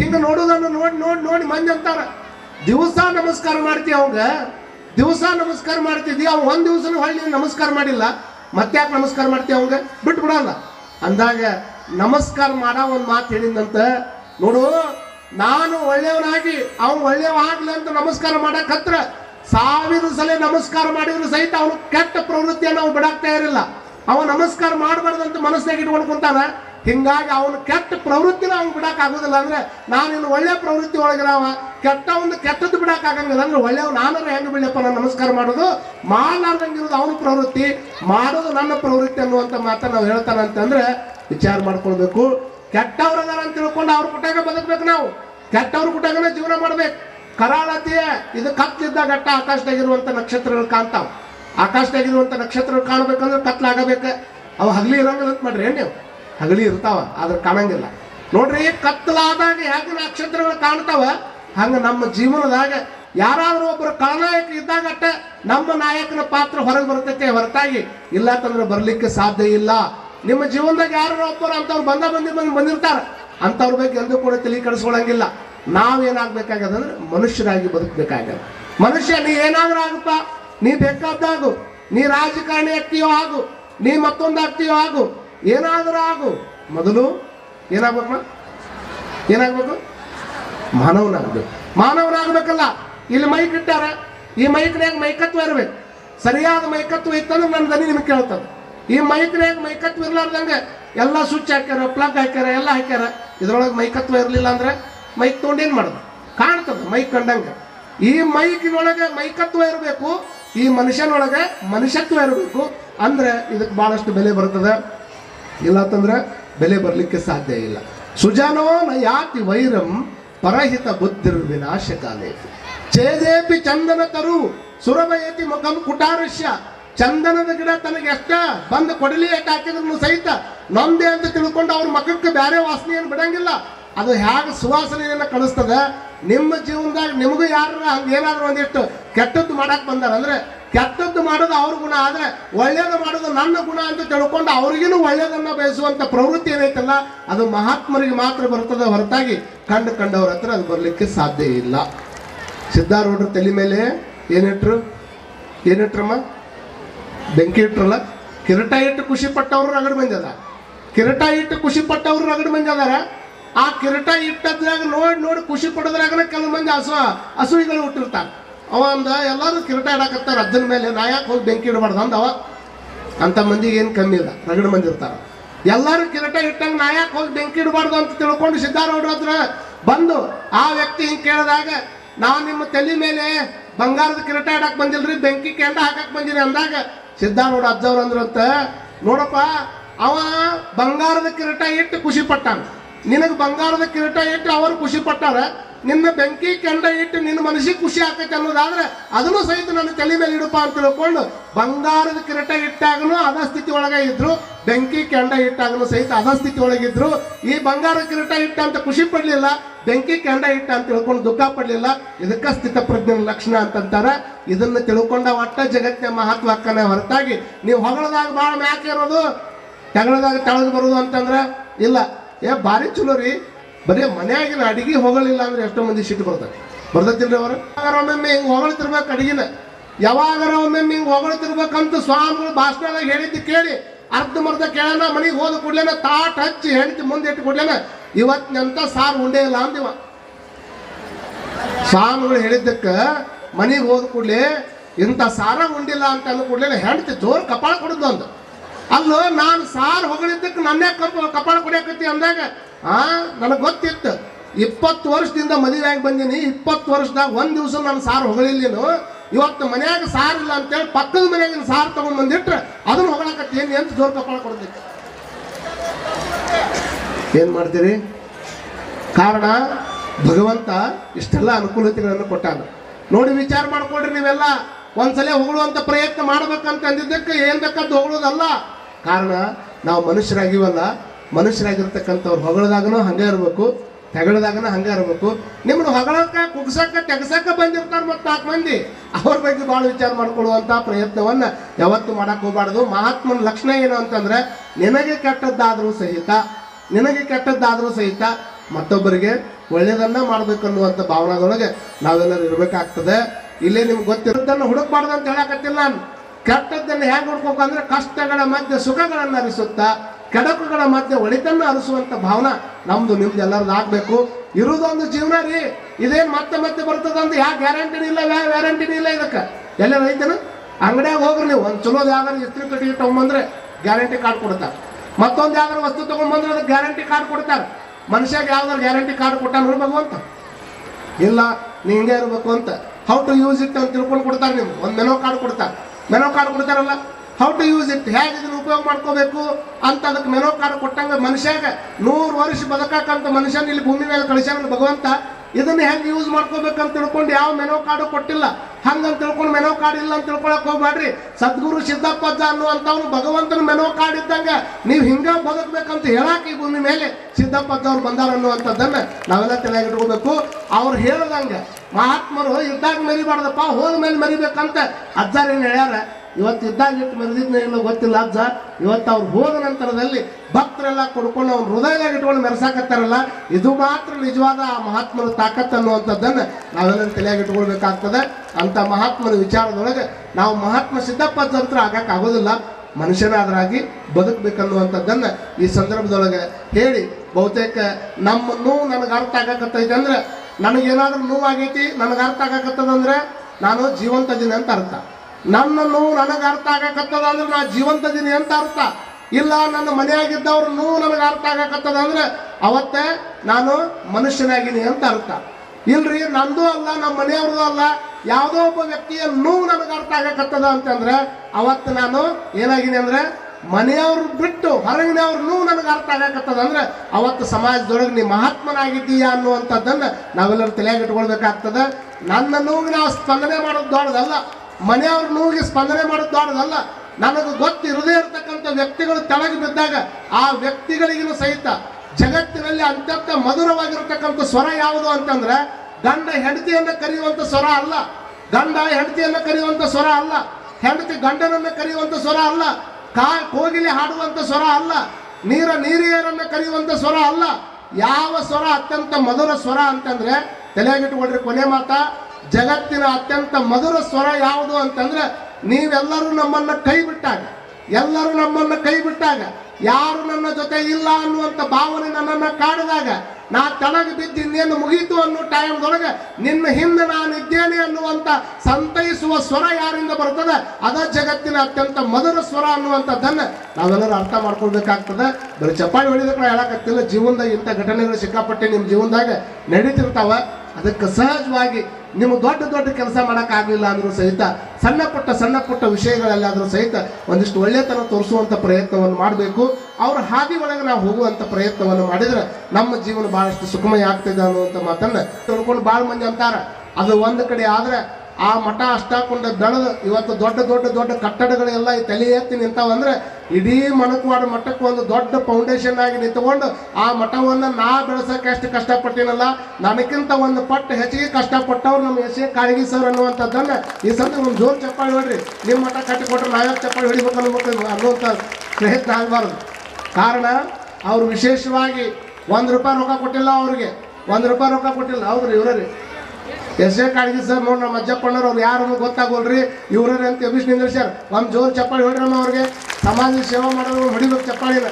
ಹಿಂಗೆ ನೋಡೋದನ್ನು ನೋಡಿ ನೋಡಿ ನೋಡಿ ಮಂದಿ ಅಂತಾರ. ದಿವಸ ನಮಸ್ಕಾರ ಮಾಡ್ತಿ ಅವಂಗ? ದಿವಸ ನಮಸ್ಕಾರ ಮಾಡ್ತಿದ್ದಿ, ಅವ್ ಒಂದು ದಿವಸನೂ ಹೊಳ್ಳಿ ನಮಸ್ಕಾರ ಮಾಡಿಲ್ಲ. ಮತ್ತ್ಯಾಕೆ ನಮಸ್ಕಾರ ಮಾಡ್ತಿ ಅವಂಗ? ಬಿಟ್ಟು ಬಿಡಲ್ಲ ಅಂದಾಗ ನಮಸ್ಕಾರ ಮಾಡ ಒಂದು ಮಾತು ಹೇಳಿದಂತ ನೋಡು ನಾನು ಒಳ್ಳೆಯವನಾಗಿ, ಅವನು ಒಳ್ಳೆಯವ ಆಗ್ಲಿ ಅಂತ ನಮಸ್ಕಾರ ಮಾಡಕ್ ಹತ್ರ ಸಾವಿರ ಸಲ ನಮಸ್ಕಾರ ಮಾಡಿದ್ರು ಸಹಿತ ಅವನು ಕೆಟ್ಟ ಪ್ರವೃತ್ತಿಯನ್ನು ಅವ್ನು ಬಿಡಾಕ್ತಾ ಇರಲಿಲ್ಲ. ಅವ ನಮಸ್ಕಾರ ಮಾಡಬಾರ್ದಂತ ಮನಸ್ಸಿನಾಗ ಇಟ್ಕೊಂಡು ಕುಂತಾನ. ಹಿಂಗಾಗಿ ಅವನು ಕೆಟ್ಟ ಪ್ರವೃತ್ತಿನ ಅವ್ನು ಬಿಡಕ್ ಆಗೋದಿಲ್ಲ ಅಂದ್ರೆ ನಾನು ಇನ್ನು ಒಳ್ಳೆ ಪ್ರವೃತ್ತಿ ಒಳಗಿರವ ಕೆಟ್ಟ ಒಂದು ಕೆಟ್ಟದ್ದು ಬಿಡಕ್ ಆಗಂಗಿಲ್ಲ ಅಂದ್ರೆ ಒಳ್ಳೆಯವ್ ನಾನು ಹೆಂಗ್ ಬಿಡಪ್ಪ ನಾನು ನಮಸ್ಕಾರ ಮಾಡೋದು? ಮಾಡಲಾರ್ದಂಗಿರೋದು ಅವನ ಪ್ರವೃತ್ತಿ, ಮಾಡೋದು ನನ್ನ ಪ್ರವೃತ್ತಿ ಅನ್ನುವಂಥ ಮಾತನ್ನು ನಾವು ಹೇಳ್ತಾನಂತಂದ್ರೆ, ವಿಚಾರ ಮಾಡ್ಕೊಳ್ಬೇಕು. ಕೆಟ್ಟವ್ರದಾರ ಅಂತ ತಿಳ್ಕೊಂಡು ಅವ್ರ ಕುಟಾಗ ಬದುಕ್ಬೇಕು ನಾವು. ಕೆಟ್ಟವ್ರ ಕುಟಾಗನ ಜೀವನ ಮಾಡ್ಬೇಕು. ಕರಾಳತಿಯ ಇದು ಕತ್ತಿದ್ದ ಘಟ್ಟ ಆಕಾಶದಾಗಿರುವಂತ ನಕ್ಷತ್ರಗಳು ಕಾಣ್ತಾವ. ಆಕಾಶದಾಗಿರುವಂತ ನಕ್ಷತ್ರಗಳು ಕಾಣಬೇಕಂದ್ರೆ ಕತ್ಲಾಗಬೇಕು ಅವು ಹಗಲಿ ಇರೋಂಗಿಲ್ಲ ಅಂತ ಮಾಡ್ರಿ ನೀವು? ಹಗಲಿ ಇರ್ತಾವ, ಆದ್ರೆ ಕಾಣಂಗಿಲ್ಲ. ನೋಡ್ರಿ ಕತ್ತಲಾದಾಗ ಹೆಂಗೆ ನಕ್ಷತ್ರಗಳು ಕಾಣ್ತಾವ, ಹಂಗೆ ನಮ್ಮ ಜೀವನದಾಗ ಯಾರಾದರೂ ಒಬ್ಬರು ಖಳನಾಯಕ ಇದ್ದಾಗ ಅಟ್ಟ ನಮ್ಮ ನಾಯಕನ ಪಾತ್ರ ಹೊರಗೆ ಬರ್ತೈತೆ ಹೊರತಾಗಿ. ಇಲ್ಲ ತಂದ್ರೆ ಬರ್ಲಿಕ್ಕೆ ಸಾಧ್ಯ ಇಲ್ಲ. ನಿಮ್ಮ ಜೀವನದಾಗ ಯಾರು ಒಬ್ಬರು ಅಂತವ್ರು ಬಂದ ಬಂದಿ ಬಂದು ಬಂದಿರ್ತಾರ. ಅಂಥವ್ರ ಬಗ್ಗೆ ಎಂದೂ ಕೂಡ ತಲೆ ಕೆಡಿಸ್ಕೊಳಂಗಿಲ್ಲ ನಾವೇನಾಗ್ಬೇಕಾಗದಂದ್ರೆ ಮನುಷ್ಯರಾಗಿ ಬದುಕಬೇಕಾಗದ ಮನುಷ್ಯ, ನೀ ಏನಾದ್ರೂ ಆಗಪ್ಪ. ನೀ ಬೇಕಾದಾಗು ನೀ ರಾಜಕಾರಣಿ ಆಗ್ತೀಯೋ ಆಗು. ನೀ ಮತ್ತೊಂದು ಆಗ್ತೀಯೋ ಆಗು. ಏನಾದರೂ ಆಗು. ಮೊದಲು ಏನಾಗ್ಬೇಕು? ಏನಾಗ್ಬೇಕು? ಮಾನವನಾಗಬೇಕು. ಮಾನವನಾಗಬೇಕಲ್ಲ. ಇಲ್ಲಿ ಮೈಕ್ ಇಟ್ಟಾರ. ಈ ಮೈಕ್ನ್ಯಾಗ ಮೈಕತ್ವ ಇರಬೇಕು. ಸರಿಯಾದ ಮೈಕತ್ವ ಇತ್ತಂದ್ರೆ ನನ್ನ ದನಿ ನಿಮಗೆ ಕೇಳ್ತದೆ. ಈ ಮೈಕ್ನ್ಯಾಗ ಮೈಕತ್ವ ಇರ್ಲಾರ್ದಂಗೆ ಎಲ್ಲ ಸ್ವಿಚ್ ಹಾಕ್ಯಾರ ಪ್ಲಗ್ ಹಾಕ್ಯಾರ, ಎಲ್ಲ ಹಾಕ್ಯಾರ. ಇದ್ರೊಳಗೆ ಮೈಕತ್ವ ಇರಲಿಲ್ಲ ಅಂದ್ರೆ ಮೈಕ್ ಏನು ಮಾಡೋದು? ಕಾಣ್ತದೆ ಮೈಕ್ ಕಂಡಂಗೆ. ಈ ಮೈಕಿನೊಳಗೆ ಮೈಕತ್ವ ಇರಬೇಕು, ಈ ಮನುಷ್ಯನೊಳಗೆ ಮನುಷ್ಯತ್ವ ಇರಬೇಕು ಅಂದ್ರೆ ಇದಕ್ಕೆ ಭಾಳಷ್ಟು ಬೆಲೆ ಬರ್ತದೆ. ಇಲ್ಲ ಅಂತಂದ್ರೆ ಬೆಲೆ ಬರಲಿಕ್ಕೆ ಸಾಧ್ಯ ಇಲ್ಲ. ಸುಜಾನೋ ನ ಯಾತಿ ವೈರಂ ಪರಹಿತ ಬುದ್ಧಿರ್ ವಿನಾಶಕಾಲೇ. ಚೇದೇಪಿ ಚಂದನ ತರು ಸುರಭಯತಿ ಮುಖಂ ಕುಟಾರಸ್ಯ ಚಂದನದ ಗಿಡ ತನಗೆ ಎಷ್ಟ ಬಂದು ಕೊಡಲಿ ಯಾಕೆ ಹಾಕಿದ್ರು ಸಹಿತ ನೊಂದೆ ಅಂತ ತಿಳ್ಕೊಂಡು ಅವ್ರ ಮಕ್ಕಕ್ಕೆ ಬೇರೆ ವಾಸನೆ ಏನು ಬಿಡಂಗಿಲ್ಲ. ಅದು ಹೇಗೆ ಸುವಾಸನೆಯನ್ನು ಕಳಿಸ್ತದ? ನಿಮ್ಮ ಜೀವನದಾಗ ನಿಮಗೂ ಯಾರ ಹಂಗೆ ಏನಾದ್ರು ಒಂದಿಷ್ಟು ಕೆಟ್ಟದ್ದು ಮಾಡಕ್ ಬಂದಾರ ಅಂದ್ರೆ ಕೆಟ್ಟದ್ದು ಮಾಡೋದು ಅವ್ರ ಗುಣ, ಆದರೆ ಒಳ್ಳೇದು ಮಾಡೋದು ನನ್ನ ಗುಣ ಅಂತ ತಿಳ್ಕೊಂಡು ಅವ್ರಿಗಿನೂ ಒಳ್ಳೇದನ್ನ ಬಯಸುವಂತ ಪ್ರವೃತ್ತಿ ಏನೈತಲ್ಲ, ಅದು ಮಹಾತ್ಮರಿಗೆ ಮಾತ್ರ ಬರ್ತದೆ ಹೊರತಾಗಿ ಕಂಡು ಕಂಡವ್ರ ಹತ್ರ ಅದು ಬರಲಿಕ್ಕೆ ಸಾಧ್ಯ ಇಲ್ಲ. ಸಿದ್ಧಾರೂಢರು ತಲೆ ಮೇಲೆ ಏನಿಟ್ರು ಏನಿಟ್ರಮ್ಮ ಬೆಂಕಿ ಇಟ್ರಲ್ಲ? ಕಿರಟ ಇಟ್ಟು ಖುಷಿ ಪಟ್ಟವ್ರು ರಗಡ್ ಬಂದದ ಕಿರಟ ಇಟ್ಟು ಖುಷಿ ಪಟ್ಟವ್ರು ರಗಡ್ ಬಂದದಾರ ಆ ಕಿರಟ ಇಟ್ಟದ್ರಾಗ ನೋಡಿ ನೋಡಿ ಖುಷಿ ಪಡೋದ್ರಾಗನ ಕೆಲವು ಮಂದಿ ಹಸು ಹಸುವಿಗಳು ಹುಟ್ಟಿರ್ತಾರ. ಅವ ಅಂದ, ಎಲ್ಲರೂ ಕಿರಟ ಇಡಾಕತ್ತಾರ, ಅಜ್ಜನ ಮೇಲೆ. ನಾ ಯಾಕೆ ಹೋಗಿ ಬೆಂಕಿ ಇಡಬಾರ್ದು ಅಂದವ ಅಂತ ಮಂದಿಗೆ ಏನು ಕಮ್ಮಿ ಇಲ್ಲ ರಗಡ್ ಮಂದಿ ಇರ್ತಾರ. ಎಲ್ಲರೂ ಕಿರಟ ಇಟ್ಟಂಗೆ ನಾ ಯಾಕೆ ಹೋಗಿ ಬೆಂಕಿ ಇಡಬಾರ್ದು ಅಂತ ತಿಳ್ಕೊಂಡು ಸಿದ್ಧಾರೂಢರ ಹತ್ರ ಬಂದು ಆ ವ್ಯಕ್ತಿ ಹಿಂಗೆ ಕೇಳಿದಾಗ ನಾವು ನಿಮ್ಮ ತಲೆ ಮೇಲೆ ಬಂಗಾರದ ಕಿರಟ ಇಡಕ್ ಬಂದಿಲ್ರಿ, ಬೆಂಕಿ ಕೆಂಡ ಹಾಕಕ್ಕೆ ಬಂದಿರಿ ಅಂದಾಗ ಸಿದ್ಧಾರೂಢ ಅಜ್ಜವ್ರು ಅಂದ್ರಂತೆ ನೋಡಪ್ಪ ಅವ ಬಂಗಾರದ ಕಿರೀಟ ಇಟ್ಟು ಖುಷಿ ಪಟ್ಟಾನ. ನಿನಗೆ ಬಂಗಾರದ ಕಿರೀಟ ಇಟ್ಟು ಅವರು ಖುಷಿ ಪಟ್ಟಾರ, ನಿನ್ನ ಬೆಂಕಿ ಕೆಂಡ ಇಟ್ಟು ನಿನ್ನ ಮನಸ್ಸಿಗೆ ಖುಷಿ ಆಕೈತೆ ಅನ್ನೋದಾದ್ರೆ ಅದನ್ನು ಸಹಿತ ನನ್ನ ತಲೆ ಮೇಲೆ ಇಡಪ್ಪ ಅಂತ ತಿಳ್ಕೊಂಡು ಬಂಗಾರದ ಕಿರೀಟ ಇಟ್ಟಾಗನು ಅದ ಸ್ಥಿತಿ ಒಳಗೆ ಇದ್ರು, ಬೆಂಕಿ ಕೆಂಡ ಇಟ್ಟಾಗನು ಸಹಿತ ಅದ ಸ್ಥಿತಿ ಒಳಗಿದ್ರು ಈ ಬಂಗಾರದ ಕಿರೀಟ ಇಟ್ಟ ಅಂತ ಖುಷಿ ಪಡಲಿಲ್ಲ, ಬೆಂಕಿ ಕೆಂಡ ಇಟ್ಟ ಅಂತ ತಿಳ್ಕೊಂಡು ದುಃಖ ಪಡಲಿಲ್ಲ. ಇದಕ್ಕ ಸ್ಥಿತ ಪ್ರಜ್ಞನ ಲಕ್ಷಣ ಅಂತಂತಾರೆ. ಇದನ್ನ ತಿಳ್ಕೊಂಡ ಒಟ್ಟ ಜಗತ್ತಿನ ಮಹತ್ವ ಅಕ್ಕನೇ ಹೊರತಾಗಿ, ನೀವು ಹೊಗಳದಾಗ ಭಾಳ ಮ್ಯಾಕೆ ಇರೋದು, ತೆಗಳದಾಗ ತೆಳಗ್ ಬರೋದು ಅಂತಂದ್ರೆ, ಇಲ್ಲ. ಏ, ಭಾರಿ ಚಲೋ ರೀ. ಬರೀ ಮನೆಯಾಗಿನ ಅಡಿಗೆ ಹೋಗಲಿಲ್ಲ ಅಂದ್ರೆ ಎಷ್ಟೋ ಮಂದಿ ಸಿಟ್ಟು ಬರ್ತಾರೆ. ಬರ್ತೈತಿಲ್ರಿ ಅವ್ರ? ಒಮ್ಮೊಮ್ಮೆ ಹಿಂಗೆ ಹೊಗಳ್ತಿರ್ಬೇಕು ಅಡಿಗಿನ. ಯಾವಾಗಾರ ಒಮ್ಮೊಮ್ಮೆ ಹಿಂಗೆ ಹೊಗಳ್ತಿರ್ಬೇಕಂತ ಸ್ವಾಮಿಗಳು ಭಾಷಣದಾಗ ಹೇಳಿದ್ದು ಕೇಳಿ. ಅರ್ಧ ಅರ್ಧಮರ್ಧ ಕೇಳೋಣ ಮನೆಗೆ ಹೋದ ಕೂಡ್ಲೇನ ತಾಟ್ ಹಚ್ಚಿ ಹೆಂಡತಿ ಮುಂದೆ ಇಟ್ಟು ಕೂಡ್ಲೇನ ಇವತ್ತಿನಂತ ಸಾರು ಉಂಡೇ ಇಲ್ಲ ಅಂದಿವ. ಸ್ವಾಮಿಗಳು ಹೇಳಿದ್ದಕ್ಕೆ, ಮನೆಗೆ ಹೋದ ಕೂಡಲೇ, ಇಂಥ ಸಾರ ಉಂಡಿಲ್ಲ ಅಂತ ಅಂದ ಕೂಡಲೇ ಹೆಂಡತಿ ಜೋರು ಕಪಾಳ ಕೊಡುದು ಅಂದ. ಅಲ್ಲೋ, ನಾನು ಸಾರ್ ಹೊಗಳಿದ್ದಕ್ಕೆ ನನ್ನೇ ಕಪ, ಕಪಾಳ ಕೊಡ್ಯಾಕತ್ತಿ ಅಂದಾಗ, ಆ, ನನಗೆ ಗೊತ್ತಿತ್ತು. ಇಪ್ಪತ್ತು ವರ್ಷದಿಂದ ಮದುವೆಯಾಗಿ ಬಂದೀನಿ, ಇಪ್ಪತ್ತು ವರ್ಷದಾಗ ಒಂದು ದಿವಸ ನಾನು ಸಾರು ಹೊಗಳಿಲ್ಲ ಇವತ್ತು ಮನ್ಯಾಗ ಸಾರ್ ಇಲ್ಲ ಅಂತೇಳಿ ಪಕ್ಕದ ಮನೆಯಾಗ ಸಾರ್ ತಗೊಂಡ್ ಬಂದಿಟ್ರೆ ಅದನ್ನ ಹೊಗಳಕತ್ತೇನು ಅಂತ ಜೋರು ಕಪಾಳ ಕೊಡ್ತಿತ್ತು ಏನ್ ಮಾಡ್ತೀರಿ? ಕಾರಣ, ಭಗವಂತ ಇಷ್ಟೆಲ್ಲ ಅನುಕೂಲತೆಗಳನ್ನು ಕೊಟ್ಟಾನ. ನೋಡಿ, ವಿಚಾರ ಮಾಡ್ಕೊಡ್ರಿ ನೀವೆಲ್ಲ. ಒಂದ್ಸಲ ಹೊಗಳುವಂತ ಪ್ರಯತ್ನ ಮಾಡ್ಬೇಕಂತ ಅಂದಿದ್ದಕ್ಕೆ ಏನ್ ಬೇಕಾದ್ದು ಹೊಗಳೋದಲ್ಲ. ಕಾರಣ ನಾವು ಮನುಷ್ಯರಾಗಿವಲ್ಲ, ಮನುಷ್ಯರಾಗಿರ್ತಕ್ಕಂಥವ್ರು ಹೊಗಳದಾಗನೂ ಹಂಗೆ ಇರಬೇಕು, ತೆಗಳದಾಗನ ಹಂಗೆ ಇರಬೇಕು. ನಿಮ್ಮನ್ನು ಹೊಗಳಕ್ಕ, ಕುಗ್ಸಕ್ಕ, ತೆಗಸಕ್ಕ ಬಂದಿರ್ತಾರೆ ಮತ್ತು ನಾಲ್ಕು ಮಂದಿ. ಅವ್ರ ಬಗ್ಗೆ ಭಾಳ ವಿಚಾರ ಮಾಡ್ಕೊಳ್ಳುವಂಥ ಪ್ರಯತ್ನವನ್ನು ಯಾವತ್ತೂ ಮಾಡೋಕೆ ಹೋಗಬಾರ್ದು. ಮಹಾತ್ಮನ ಲಕ್ಷಣ ಏನು ಅಂತಂದ್ರೆ, ನಿನಗೆ ಕೆಟ್ಟದ್ದಾದರೂ ಸಹಿತ, ನಿನಗೆ ಕೆಟ್ಟದ್ದಾದರೂ ಸಹಿತ ಮತ್ತೊಬ್ಬರಿಗೆ ಒಳ್ಳೆಯದನ್ನ ಮಾಡಬೇಕು ಅನ್ನುವಂಥ ಭಾವನಾದೊಳಗೆ ನಾವೆಲ್ಲರೂ ಇರಬೇಕಾಗ್ತದೆ. ಇಲ್ಲೇ ನಿಮ್ಗೆ ಗೊತ್ತಿರೋದನ್ನು ಹುಡುಕ್ಬಾರ್ದು ಅಂತ ಹೇಳಕತ್ತಿಲ್ಲ ನಾನು. ಕೆಟ್ಟದ್ದನ್ನು ಹೇಗೆ ಹುಡ್ಕೋಕು ಅಂದ್ರೆ ಕಷ್ಟಗಳ ಮಧ್ಯೆ ಸುಖಗಳನ್ನು ಅರಿಸುತ್ತಾ, ಕೆಡಕುಗಳ ಮಧ್ಯೆ ಒಳಿತನ್ನು ಅರಿಸುವಂಥ ಭಾವನೆ ನಮ್ದು, ನಿಮ್ದು ಎಲ್ಲರದ್ದು ಆಗಬೇಕು. ಇರುವುದೊಂದು ಜೀವನ ರೀ. ಇದೇನು ಮತ್ತೆ ಮತ್ತೆ ಬರ್ತದಂದು ಯಾವ ಗ್ಯಾರಂಟಿನೂ ಇಲ್ಲ ಯಾವ ವ್ಯಾರಂಟಿನೂ ಇಲ್ಲ ಇದಕ್ಕೆ? ಎಲ್ಲ ರೈತನು ಅಂಗಡಿಯಾಗ ಹೋಗ್ರಿ ನೀವು. ಒಂದು ಚಲೋ ಯಾವ್ದಾರು ಇಸ್ತ್ರಿ ಕಟ್ಟಿಗೆ ತಗೊಂಬಂದ್ರೆ ಗ್ಯಾರಂಟಿ ಕಾರ್ಡ್ ಕೊಡ್ತಾರೆ. ಮತ್ತೊಂದು ಯಾವ್ದಾರು ವಸ್ತು ತೊಗೊಂಬಂದ್ರೆ ಅದಕ್ಕೆ ಗ್ಯಾರಂಟಿ ಕಾರ್ಡ್ ಕೊಡ್ತಾರೆ. ಮನುಷ್ಯಗೆ ಯಾವ್ದಾರು ಗ್ಯಾರಂಟಿ ಕಾರ್ಡ್ ಕೊಟ್ಟ ನೋಡ್ಬೇಕು ಅಂತ ಇಲ್ಲ, ನೀ ಹಿಂಗೆ ಇರಬೇಕು ಅಂತ. ಹೌ ಟು ಯೂಸ್ ಇಟ್ ಅಂತ ತಿಳ್ಕೊಂಡು ಕೊಡ್ತಾರೆ ನಿಮ್ಗೆ. ಒಂದು ಮೆನೋ ಕಾರ್ಡ್ ಕೊಡ್ತಾರೆ. ಮೆನೋ ಕಾರ್ಡ್ ಕೊಡ್ತಾರಲ್ಲ ಹೌ ಟು ಯೂಸ್ ಇಟ್ ಹೇಗೆ ಇದನ್ನು ಉಪಯೋಗ ಮಾಡ್ಕೋಬೇಕು ಅಂತ ಅದಕ್ಕೆ ಮೆನೋ ಕಾರ್ಡ್ ಕೊಟ್ಟಂಗೆ ಮನುಷ್ಯಾಗ ನೂರು ವರ್ಷ ಬದುಕಕ್ಕಂತ ಮನುಷ್ಯನ ಇಲ್ಲಿ ಭೂಮಿ ಮೇಲೆ ಕಳಿಸ್ಯಾನ ಭಗವಂತ, ಇದನ್ನ ಹೆಂಗೆ ಯೂಸ್ ಮಾಡ್ಕೋಬೇಕಂತ ತಿಳ್ಕೊಂಡು ಯಾವ ಮೆನೋ ಕಾರ್ಡು ಕೊಟ್ಟಿಲ್ಲ. ಹಂಗಂತ ತಿಳ್ಕೊಂಡು ಮೆನೋ ಕಾರ್ಡ್ ಇಲ್ಲ ಅಂತ ತಿಳ್ಕೊಳಕ್ ಹೋಗ್ಬೇಡ್ರಿ. ಸದ್ಗುರು ಸಿದ್ದಪ್ಪಜ್ಜ ಅನ್ನುವಂಥವ್ನು ಭಗವಂತನ ಮೆನೋ ಕಾರ್ಡ್ ಇದ್ದಂಗ ನೀವು ಹಿಂಗೆ ಬದುಕಬೇಕಂತ ಹೇಳಾಕ ಈ ಭೂಮಿ ಮೇಲೆ ಸಿದ್ದಪ್ಪಜ್ಜ ಅವ್ರು ಬಂದಾರ ಅನ್ನುವಂಥದ್ದನ್ನ ನಾವೆಲ್ಲ ತಲೆಯಾಗಿಟ್ಕೋಬೇಕು ಅವ್ರು ಹೇಳ್ದಂಗ ಮಹಾತ್ಮರು ಇದ್ದಾಗ ಮರಿಬಾರ್ದಪ್ಪ, ಹೋದ ಮೇಲೆ ಮರಿಬೇಕಂತ ಅಜ್ಜಾರೇನು ಹೇಳ್ಯಾರ? ಇವತ್ತು ಇದ್ದಾಗ ಇಟ್ಟು ಮೆರೆದಿದ್ನ ಇಲ್ಲ ಗೊತ್ತಿಲ್ಲ ಅಜ್ಜ. ಇವತ್ತು ಅವ್ರು ಹೋದ ನಂತರದಲ್ಲಿ ಭಕ್ತರೆಲ್ಲ ಕೊಡ್ಕೊಂಡು ಅವ್ನ ಹೃದಯದಾಗ ಇಟ್ಕೊಂಡು ಮೆರೆಸಾಕತ್ತಾರಲ್ಲ, ಇದು ಮಾತ್ರ ನಿಜವಾದ ಆ ಮಹಾತ್ಮನ ತಾಕತ್ತು ಅನ್ನುವಂಥದ್ದನ್ನು ನಾವೆಲ್ಲರೂ ತಲೆಯಾಗಿ ಇಟ್ಕೊಳ್ಬೇಕಾಗ್ತದೆ. ಅಂತ ಮಹಾತ್ಮನ ವಿಚಾರದೊಳಗೆ ನಾವು ಮಹಾತ್ಮ ಸಿದ್ದಪ್ಪ ತಂತ್ರ ಆಗಕ್ಕೆ ಆಗೋದಿಲ್ಲ ಮನುಷ್ಯನಾದರಾಗಿ ಬದುಕಬೇಕನ್ನುವಂಥದ್ದನ್ನು ಈ ಸಂದರ್ಭದೊಳಗೆ ಹೇಳಿ ಬಹುತೇಕ ನಮ್ಮ ನೋವು ನನಗೆ ಅರ್ಥ ಆಗಕತ್ತೈತೆ ಅಂದ್ರೆ ನನಗೇನಾದ್ರೂ ನೋವಾಗೈತಿ, ನನಗೆ ಅರ್ಥ ಆಗಕತ್ತದಂದ್ರೆ ನಾನು ಜೀವಂತದಿನಿ ಅಂತ ಅರ್ಥ. ನನ್ನ ನೋವು ನನಗೆ ಅರ್ಥ ಆಗಕತ್ತದ ಅಂದ್ರೆ ನಾ ಜೀವಂತದಿನಿ ಅಂತ ಅರ್ಥ. ಇಲ್ಲ, ನನ್ನ ಮನೆಯಾಗಿದ್ದವ್ರ ನೋವು ನನಗೆ ಅರ್ಥ ಆಗಕತ್ತದ ಅಂದ್ರೆ ಅವತ್ತೇ ನಾನು ಮನುಷ್ಯನಾಗಿನಿ ಅಂತ ಅರ್ಥ. ಇಲ್ರಿ, ನಂದು ಅಲ್ಲ ನಮ್ಮ ಮನೆಯವ್ರದ್ದು ಅಲ್ಲ. ಯಾವುದೋ ಒಬ್ಬ ವ್ಯಕ್ತಿಯ ನೋವು ನನಗೆ ಅರ್ಥ ಆಗಕತ್ತದ ಅಂತಂದ್ರೆ ಅವತ್ತು ನಾನು ಏನಾಗಿನಿ ಅಂದ್ರೆ ಮನೆಯವ್ರು ಬಿಟ್ಟು ಹೊರಗಿನವ್ರು ನೋವು ನನಗೆ ಅರ್ಥ ಆಗಕತ್ತದ ಅಂದ್ರೆ ಅವತ್ತು ಸಮಾಜದೊಳಗೆ ನೀ ಮಹಾತ್ಮನಾಗಿದ್ದೀಯಾ ಅನ್ನುವಂಥದ್ದನ್ನ ನಾವೆಲ್ಲರೂ ತಲೆಯಾಗಿ ಇಟ್ಕೊಳ್ಬೇಕಾಗ್ತದ. ನನ್ನ ನೋವಿಗೆ ನಾವು ಸ್ಪಂದನೆ ಮಾಡೋದು ದೊಡ್ಡದಲ್ಲ. ಮನೆಯವ್ರ ನೋವಿಗೆ ಸ್ಪಂದನೆ ಮಾಡೋದು ದೊಡ್ಡದಲ್ಲ. ನನಗೆ ಗೊತ್ತಿ ಹೃದಯ ಇರತಕ್ಕಂಥ ವ್ಯಕ್ತಿಗಳು ತೆಳಗೆ ಬಿದ್ದಾಗ ಆ ವ್ಯಕ್ತಿಗಳಿಗೂ ಸಹಿತ ಜಗತ್ತಿನಲ್ಲಿ ಅತ್ಯಂತ ಮಧುರವಾಗಿರ್ತಕ್ಕಂಥ ಸ್ವರ ಯಾವುದು ಅಂತಂದ್ರೆ ಗಂಡ ಹೆಂಡತಿಯನ್ನು ಕರೆಯುವಂಥ ಸ್ವರ ಅಲ್ಲ. ಗಂಡ ಹೆಂಡತಿಯನ್ನು ಕರೆಯುವಂಥ ಸ್ವರ ಅಲ್ಲ. ಹೆಂಡತಿ ಗಂಡನನ್ನು ಕರೆಯುವಂಥ ಸ್ವರ ಅಲ್ಲ. ಕಾ ಕೋಗಿಲೆ ಹಾಡುವಂತ ಸ್ವರ ಅಲ್ಲ, ನೀರ ನೀರಿಯರನ್ನು ಕರೆಯುವಂತ ಸ್ವರ ಅಲ್ಲ, ಯಾವ ಸ್ವರ ಅತ್ಯಂತ ಮಧುರ ಸ್ವರ ಅಂತಂದ್ರೆ ತಲೆಯಾಗಿಟ್ಕೊಳ್ರಿ ಕೊನೆ ಮಾತ, ಜಗತ್ತಿನ ಅತ್ಯಂತ ಮಧುರ ಸ್ವರ ಯಾವುದು ಅಂತಂದ್ರೆ, ನೀವೆಲ್ಲರೂ ನಮ್ಮನ್ನ ಕೈ ಬಿಟ್ಟಾಗ, ಎಲ್ಲರೂ ನಮ್ಮನ್ನ ಕೈ ಬಿಟ್ಟಾಗ ಯಾರು ನನ್ನ ಜೊತೆ ಇಲ್ಲ ಅನ್ನುವಂಥ ಭಾವನೆ ನನ್ನನ್ನು ಕಾಡಿದಾಗ ನಾ ತಳಗೆ ಬಿದ್ದು ಇನ್ನೇನು ಮುಗೀತು ಅನ್ನೋ ಟೈಮ್ದೊಳಗೆ ನಿನ್ನ ಹಿಂದೆ ನಾನು ಇದ್ದೇನೆ ಅನ್ನುವಂಥ ಸಂತೈಸುವ ಸ್ವರ ಯಾರಿಂದ ಬರ್ತದೆ? ಅದ ಜಗತ್ತಿನ ಅತ್ಯಂತ ಮಧುರ ಸ್ವರ ಅನ್ನುವಂಥದ್ದನ್ನು ನಾವೆಲ್ಲರೂ ಅರ್ಥ ಮಾಡ್ಕೊಳ್ಬೇಕಾಗ್ತದೆ. ಬರೀ ಚಪ್ಪಾಳಿ ಹೊಡಿದಕ್ಕೆ ನಾ ಹೇಳಕತ್ತಿಲ್ಲ ಜೀವನದಾಗ ಇಂಥ ಘಟನೆಗಳು ಸಿಕ್ಕಾಪಟ್ಟೆ ನಿಮ್ಮ ಜೀವನದಾಗ ನಡೀತಿರ್ತಾವ. ಅದಕ್ಕೆ ಸಹಜವಾಗಿ ನೀವು ದೊಡ್ಡ ದೊಡ್ಡ ಕೆಲಸ ಮಾಡೋಕ್ಕಾಗಲಿಲ್ಲ ಅಂದರೂ ಸಹಿತ, ಸಣ್ಣ ಪುಟ್ಟ ಸಣ್ಣ ಪುಟ್ಟ ವಿಷಯಗಳಲ್ಲಾದರೂ ಸಹಿತ ಒಂದಿಷ್ಟು ಒಳ್ಳೆತನ ತೋರಿಸುವಂಥ ಪ್ರಯತ್ನವನ್ನು ಮಾಡಬೇಕು. ಅವ್ರ ಹಾದಿ ಒಳಗೆ ನಾವು ಹೋಗುವಂಥ ಪ್ರಯತ್ನವನ್ನು ಮಾಡಿದ್ರೆ ನಮ್ಮ ಜೀವನ ಭಾಳಷ್ಟು ಸುಖಮಯ ಆಗ್ತದೆ ಅನ್ನುವಂಥ ಮಾತನ್ನು ತಿಳ್ಕೊಂಡು ಭಾಳ ಮಂದಿ ಅಂತಾರೆ. ಅದು ಒಂದು ಕಡೆ ಆದ್ರೆ ಆ ಮಠ ಅಷ್ಟಾಕೊಂಡ ದಳದ ಇವತ್ತು ದೊಡ್ಡ ದೊಡ್ಡ ದೊಡ್ಡ ಕಟ್ಟಡಗಳೆಲ್ಲ ಈ ತಲೆ ಎತ್ತಿ ನಿಂತಾವಂದ್ರೆ ಇಡೀ ಮಣಕವಾಡ ಮಠಕ್ಕೆ ಒಂದು ದೊಡ್ಡ ಫೌಂಡೇಶನ್ ಆಗಿ ನಿಂತ್ಕೊಂಡು ಆ ಮಠವನ್ನು ನಾ ಬೆಳೆಸೋಕೆ ಅಷ್ಟು ಕಷ್ಟಪಟ್ಟಿನಲ್ಲ. ನನಗಿಂತ ಒಂದು ಪಟ್ಟು ಹೆಚ್ಚಿಗೆ ಕಷ್ಟಪಟ್ಟವ್ರು ನಮ್ಮ ಎಸ್ ಎ ಕಾಳಗಿ ಸರ್ ಅನ್ನುವಂಥದ್ದನ್ನು ಈ ಸಂದರ್ಭ ಒಂದು ಜೋರು ಚಪ್ಪಾಳಿ ಹೊಡ್ರಿ. ನಿಮ್ಮ ಮಠ ಕಟ್ಟಿಕೊಟ್ರೆ ನಾವ್ಯಾಕೆ ಚಪ್ಪಾಳಿ ಹೊಡಿಬೇಕು ಅನ್ನಬೇಕು ಅನ್ನುವಂಥ ಪ್ರಯತ್ನ ಆಗಬಾರ್ದು. ಕಾರಣ, ಅವ್ರು ವಿಶೇಷವಾಗಿ ಒಂದು ರೂಪಾಯಿ ರೊಕ್ಕ ಕೊಟ್ಟಿಲ್ಲ ಅವ್ರಿಗೆ. ಒಂದು ರೂಪಾಯಿ ರೊಕ್ಕ ಕೊಟ್ಟಿಲ್ಲ. ಹೌದ್ರಿ ಇವ್ರಿ ಎಸ್ ಎ ಕಾಳಗಿ ಸರ್ ನೋಡಿ ನಮ್ಮ ಅಜ್ಜಪ್ಪಣ್ಣವ್ರು ಅವ್ರು ಯಾರು ಗೊತ್ತಾಗೋಲ್ರಿ? ಇವ್ರೇ ಅಂತ ಎಬ್ಬಿಸಿ ಸರ್ ನಮ್ಮ ಜೋರು ಚಪ್ಪಾಳಿ ಹೊಡ್ರಮ್ಮ ಅವ್ರಿಗೆ. ಸಮಾಜದ ಸೇವೆ ಮಾಡೋರು ಹೊಡಿಬೇಕು ಚಪ್ಪಾಳಿನ.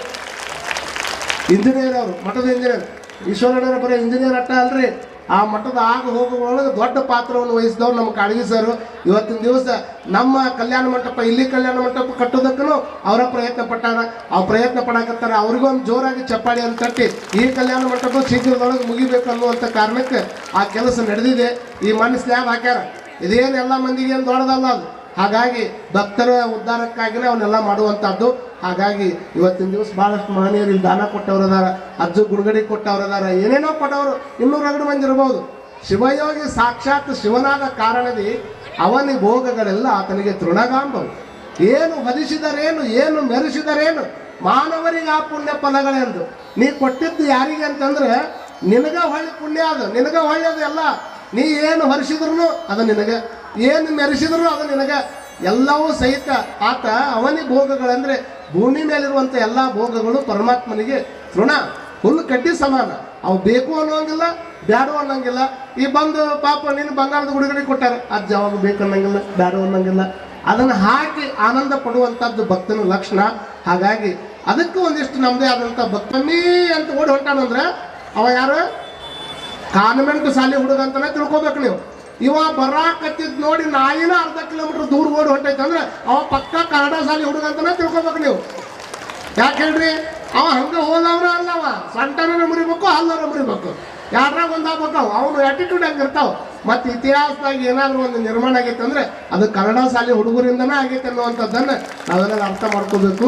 ಇಂಜಿನಿಯರ್ ಅವರು, ಮಠದ ಇಂಜಿನಿಯರ್. ಈಶ್ವರಣ್ಣರ ಬರೀ ಇಂಜಿನಿಯರ್ ಅಟ್ಟ ಅಲ್ರಿ. ಆ ಮಠದ ಆಗ ಹೋಗುವೊಳಗೆ ದೊಡ್ಡ ಪಾತ್ರವನ್ನು ವಹಿಸಿದವರು ನಮ್ಮ ಕಾಳಗಿ ಸರ್. ಇವತ್ತಿನ ದಿವಸ ನಮ್ಮ ಕಲ್ಯಾಣ ಮಂಟಪ, ಇಲ್ಲಿ ಕಲ್ಯಾಣ ಮಂಟಪ ಕಟ್ಟೋದಕ್ಕೂ ಅವರ ಪ್ರಯತ್ನ ಪಟ್ಟಾರ ಆ ಪ್ರಯತ್ನ ಪಡಾಕತ್ತಾರ ಅವ್ರಿಗೂ ಒಂದು ಜೋರಾಗಿ ಚಪ್ಪಾಳಿ ಅಂತ ತಟ್ಟಿ, ಈ ಕಲ್ಯಾಣ ಮಂಟಪ ಶೀಘ್ರದೊಳಗೆ ಮುಗಿಬೇಕು ಅನ್ನುವಂಥ ಕಾರಣಕ್ಕೆ ಆ ಕೆಲಸ ನಡೆದಿದೆ. ಈ ಮನಸ್ಸು ಹಾಕ್ಯಾರ? ಇದೇನು ಎಲ್ಲ ಮಂದಿಗೆ ಏನು ದೊಡ್ಡದಲ್ಲ ಅದು. ಹಾಗಾಗಿ ಭಕ್ತರ ಉದ್ಧಾರಕ್ಕಾಗಿನೇ ಅವನ್ನೆಲ್ಲ ಮಾಡುವಂಥದ್ದು ಹಾಗಾಗಿ ಇವತ್ತಿನ ದಿವಸ ಭಾಳಷ್ಟು ಮಹನೀಯರು ಇಲ್ಲಿ ದಾನ ಕೊಟ್ಟವ್ರು ಅದಾರ ಅಜ್ಜು ಗುಡುಗಡೆ ಕೊಟ್ಟವ್ರು ಅದಾರ ಏನೇನೋ ಕೊಟ್ಟವರು ಇನ್ನೂರ ಎರಡು ಮಂದಿ ಇರ್ಬೋದು. ಶಿವಯೋಗಿ ಸಾಕ್ಷಾತ್ ಶಿವನಾದ ಕಾರಣದಿ ಅವನಿ ಭೋಗಗಳೆಲ್ಲ ಆತನಿಗೆ ತೃಣಗಾಂಬವು. ಏನು ಹೊದಿಸಿದರೇನು, ಏನು ಮೆರೆಸಿದರೇನು, ಮಾನವರಿಗೆ ಆ ಪುಣ್ಯ ಫಲಗಳೆಂದು. ನೀ ಕೊಟ್ಟಿದ್ದು ಯಾರಿಗೆ ಅಂತಂದ್ರೆ, ನಿನಗ ಹೊಳ್ಳಿ ಪುಣ್ಯ ಅದು, ನಿನಗ ಒಳ್ಳೆಯದು ಎಲ್ಲ. ನೀ ಏನು ಹೊರಿಸಿದ್ರು ಅದು ನಿನಗೆ, ಏನು ಮೆರೆಸಿದ್ರು ಅದು ನಿನಗೆ. ಎಲ್ಲವೂ ಸಹಿತ ಆತ ಅವನಿ ಭೋಗಗಳಂದ್ರೆ ಭೂಮಿ ಮೇಲಿರುವಂಥ ಎಲ್ಲ ಭೋಗಗಳು ಪರಮಾತ್ಮನಿಗೆ ತೃಣ, ಹುಲ್ಲು ಕಡ್ಡಿ ಸಮಾನ. ಅವು ಬೇಕು ಅನ್ನೋಂಗಿಲ್ಲ, ಬ್ಯಾಡು ಅನ್ನೋಂಗಿಲ್ಲ. ಈ ಬಂದು ಪಾಪ ನೀನು ಬಂಗಾರದ ಹುಡುಗರಿಗೆ ಕೊಟ್ಟಾರೆ. ಅದು ಯಾವಾಗ ಬೇಕು ಅನ್ನಂಗಿಲ್ಲ, ಬ್ಯಾಡು ಅನ್ನಂಗಿಲ್ಲ. ಅದನ್ನು ಹಾಕಿ ಆನಂದ ಪಡುವಂಥದ್ದು ಭಕ್ತನ ಲಕ್ಷಣ. ಹಾಗಾಗಿ ಅದಕ್ಕೂ ಒಂದಿಷ್ಟು ನಮ್ಮದೇ ಆದಂಥ ಭಕ್ತನೇ ಅಂತ ಓಡಿ ಹೊಂಟಾನಂದ್ರೆ ಅವ ಯಾರು? ಕಾನ್ವೆಂಟ್ ಶಾಲೆ ಹುಡುಗ ಅಂತಾನೆ ತಿಳ್ಕೊಬೇಕು ನೀವು. ಇವ ಬರಾಕತ್ತಿದ್ ನೋಡಿ ನಾಯಿನ ಅರ್ಧ ಕಿಲೋಮೀಟರ್ ದೂರ ಓಡಿ ಹೊಂಟೈತೆ ಅಂದ್ರೆ ಅವ ಪಕ್ಕ ಕನ್ನಡ ಶಾಲೆ ಹುಡುಗ ಅಂತಾನೆ ತಿಳ್ಕೊಬೇಕು ನೀವು. ಯಾಕೆ ಹೇಳ್ರಿ? ಅವ ಹಂಗ ಹೋದವ್ರ ಅಲ್ಲವ. ಸಂಟನ ಮುರಿಬೇಕು ಹಲ್ಲರ ಮುರಿಬೇಕು. ಯಾರಾಗ ಒಂದು ಆಗ್ಬೇಕು ಅವನು ಆಟಿಟ್ಯೂಡ್ ಹಂಗಿರ್ತಾವ ಮತ್ತೆ ಇತಿಹಾಸದಾಗ ಏನಾದ್ರೂ ಒಂದು ನಿರ್ಮಾಣ ಆಗೈತೆ ಅಂದ್ರೆ ಅದು ಕನ್ನಡ ಶಾಲೆ ಹುಡುಗರಿಂದನೇ ಆಗೈತೆ ಅನ್ನುವಂಥದ್ದನ್ನ ನಾವೆಲ್ಲ ಅರ್ಥ ಮಾಡ್ಕೋಬೇಕು.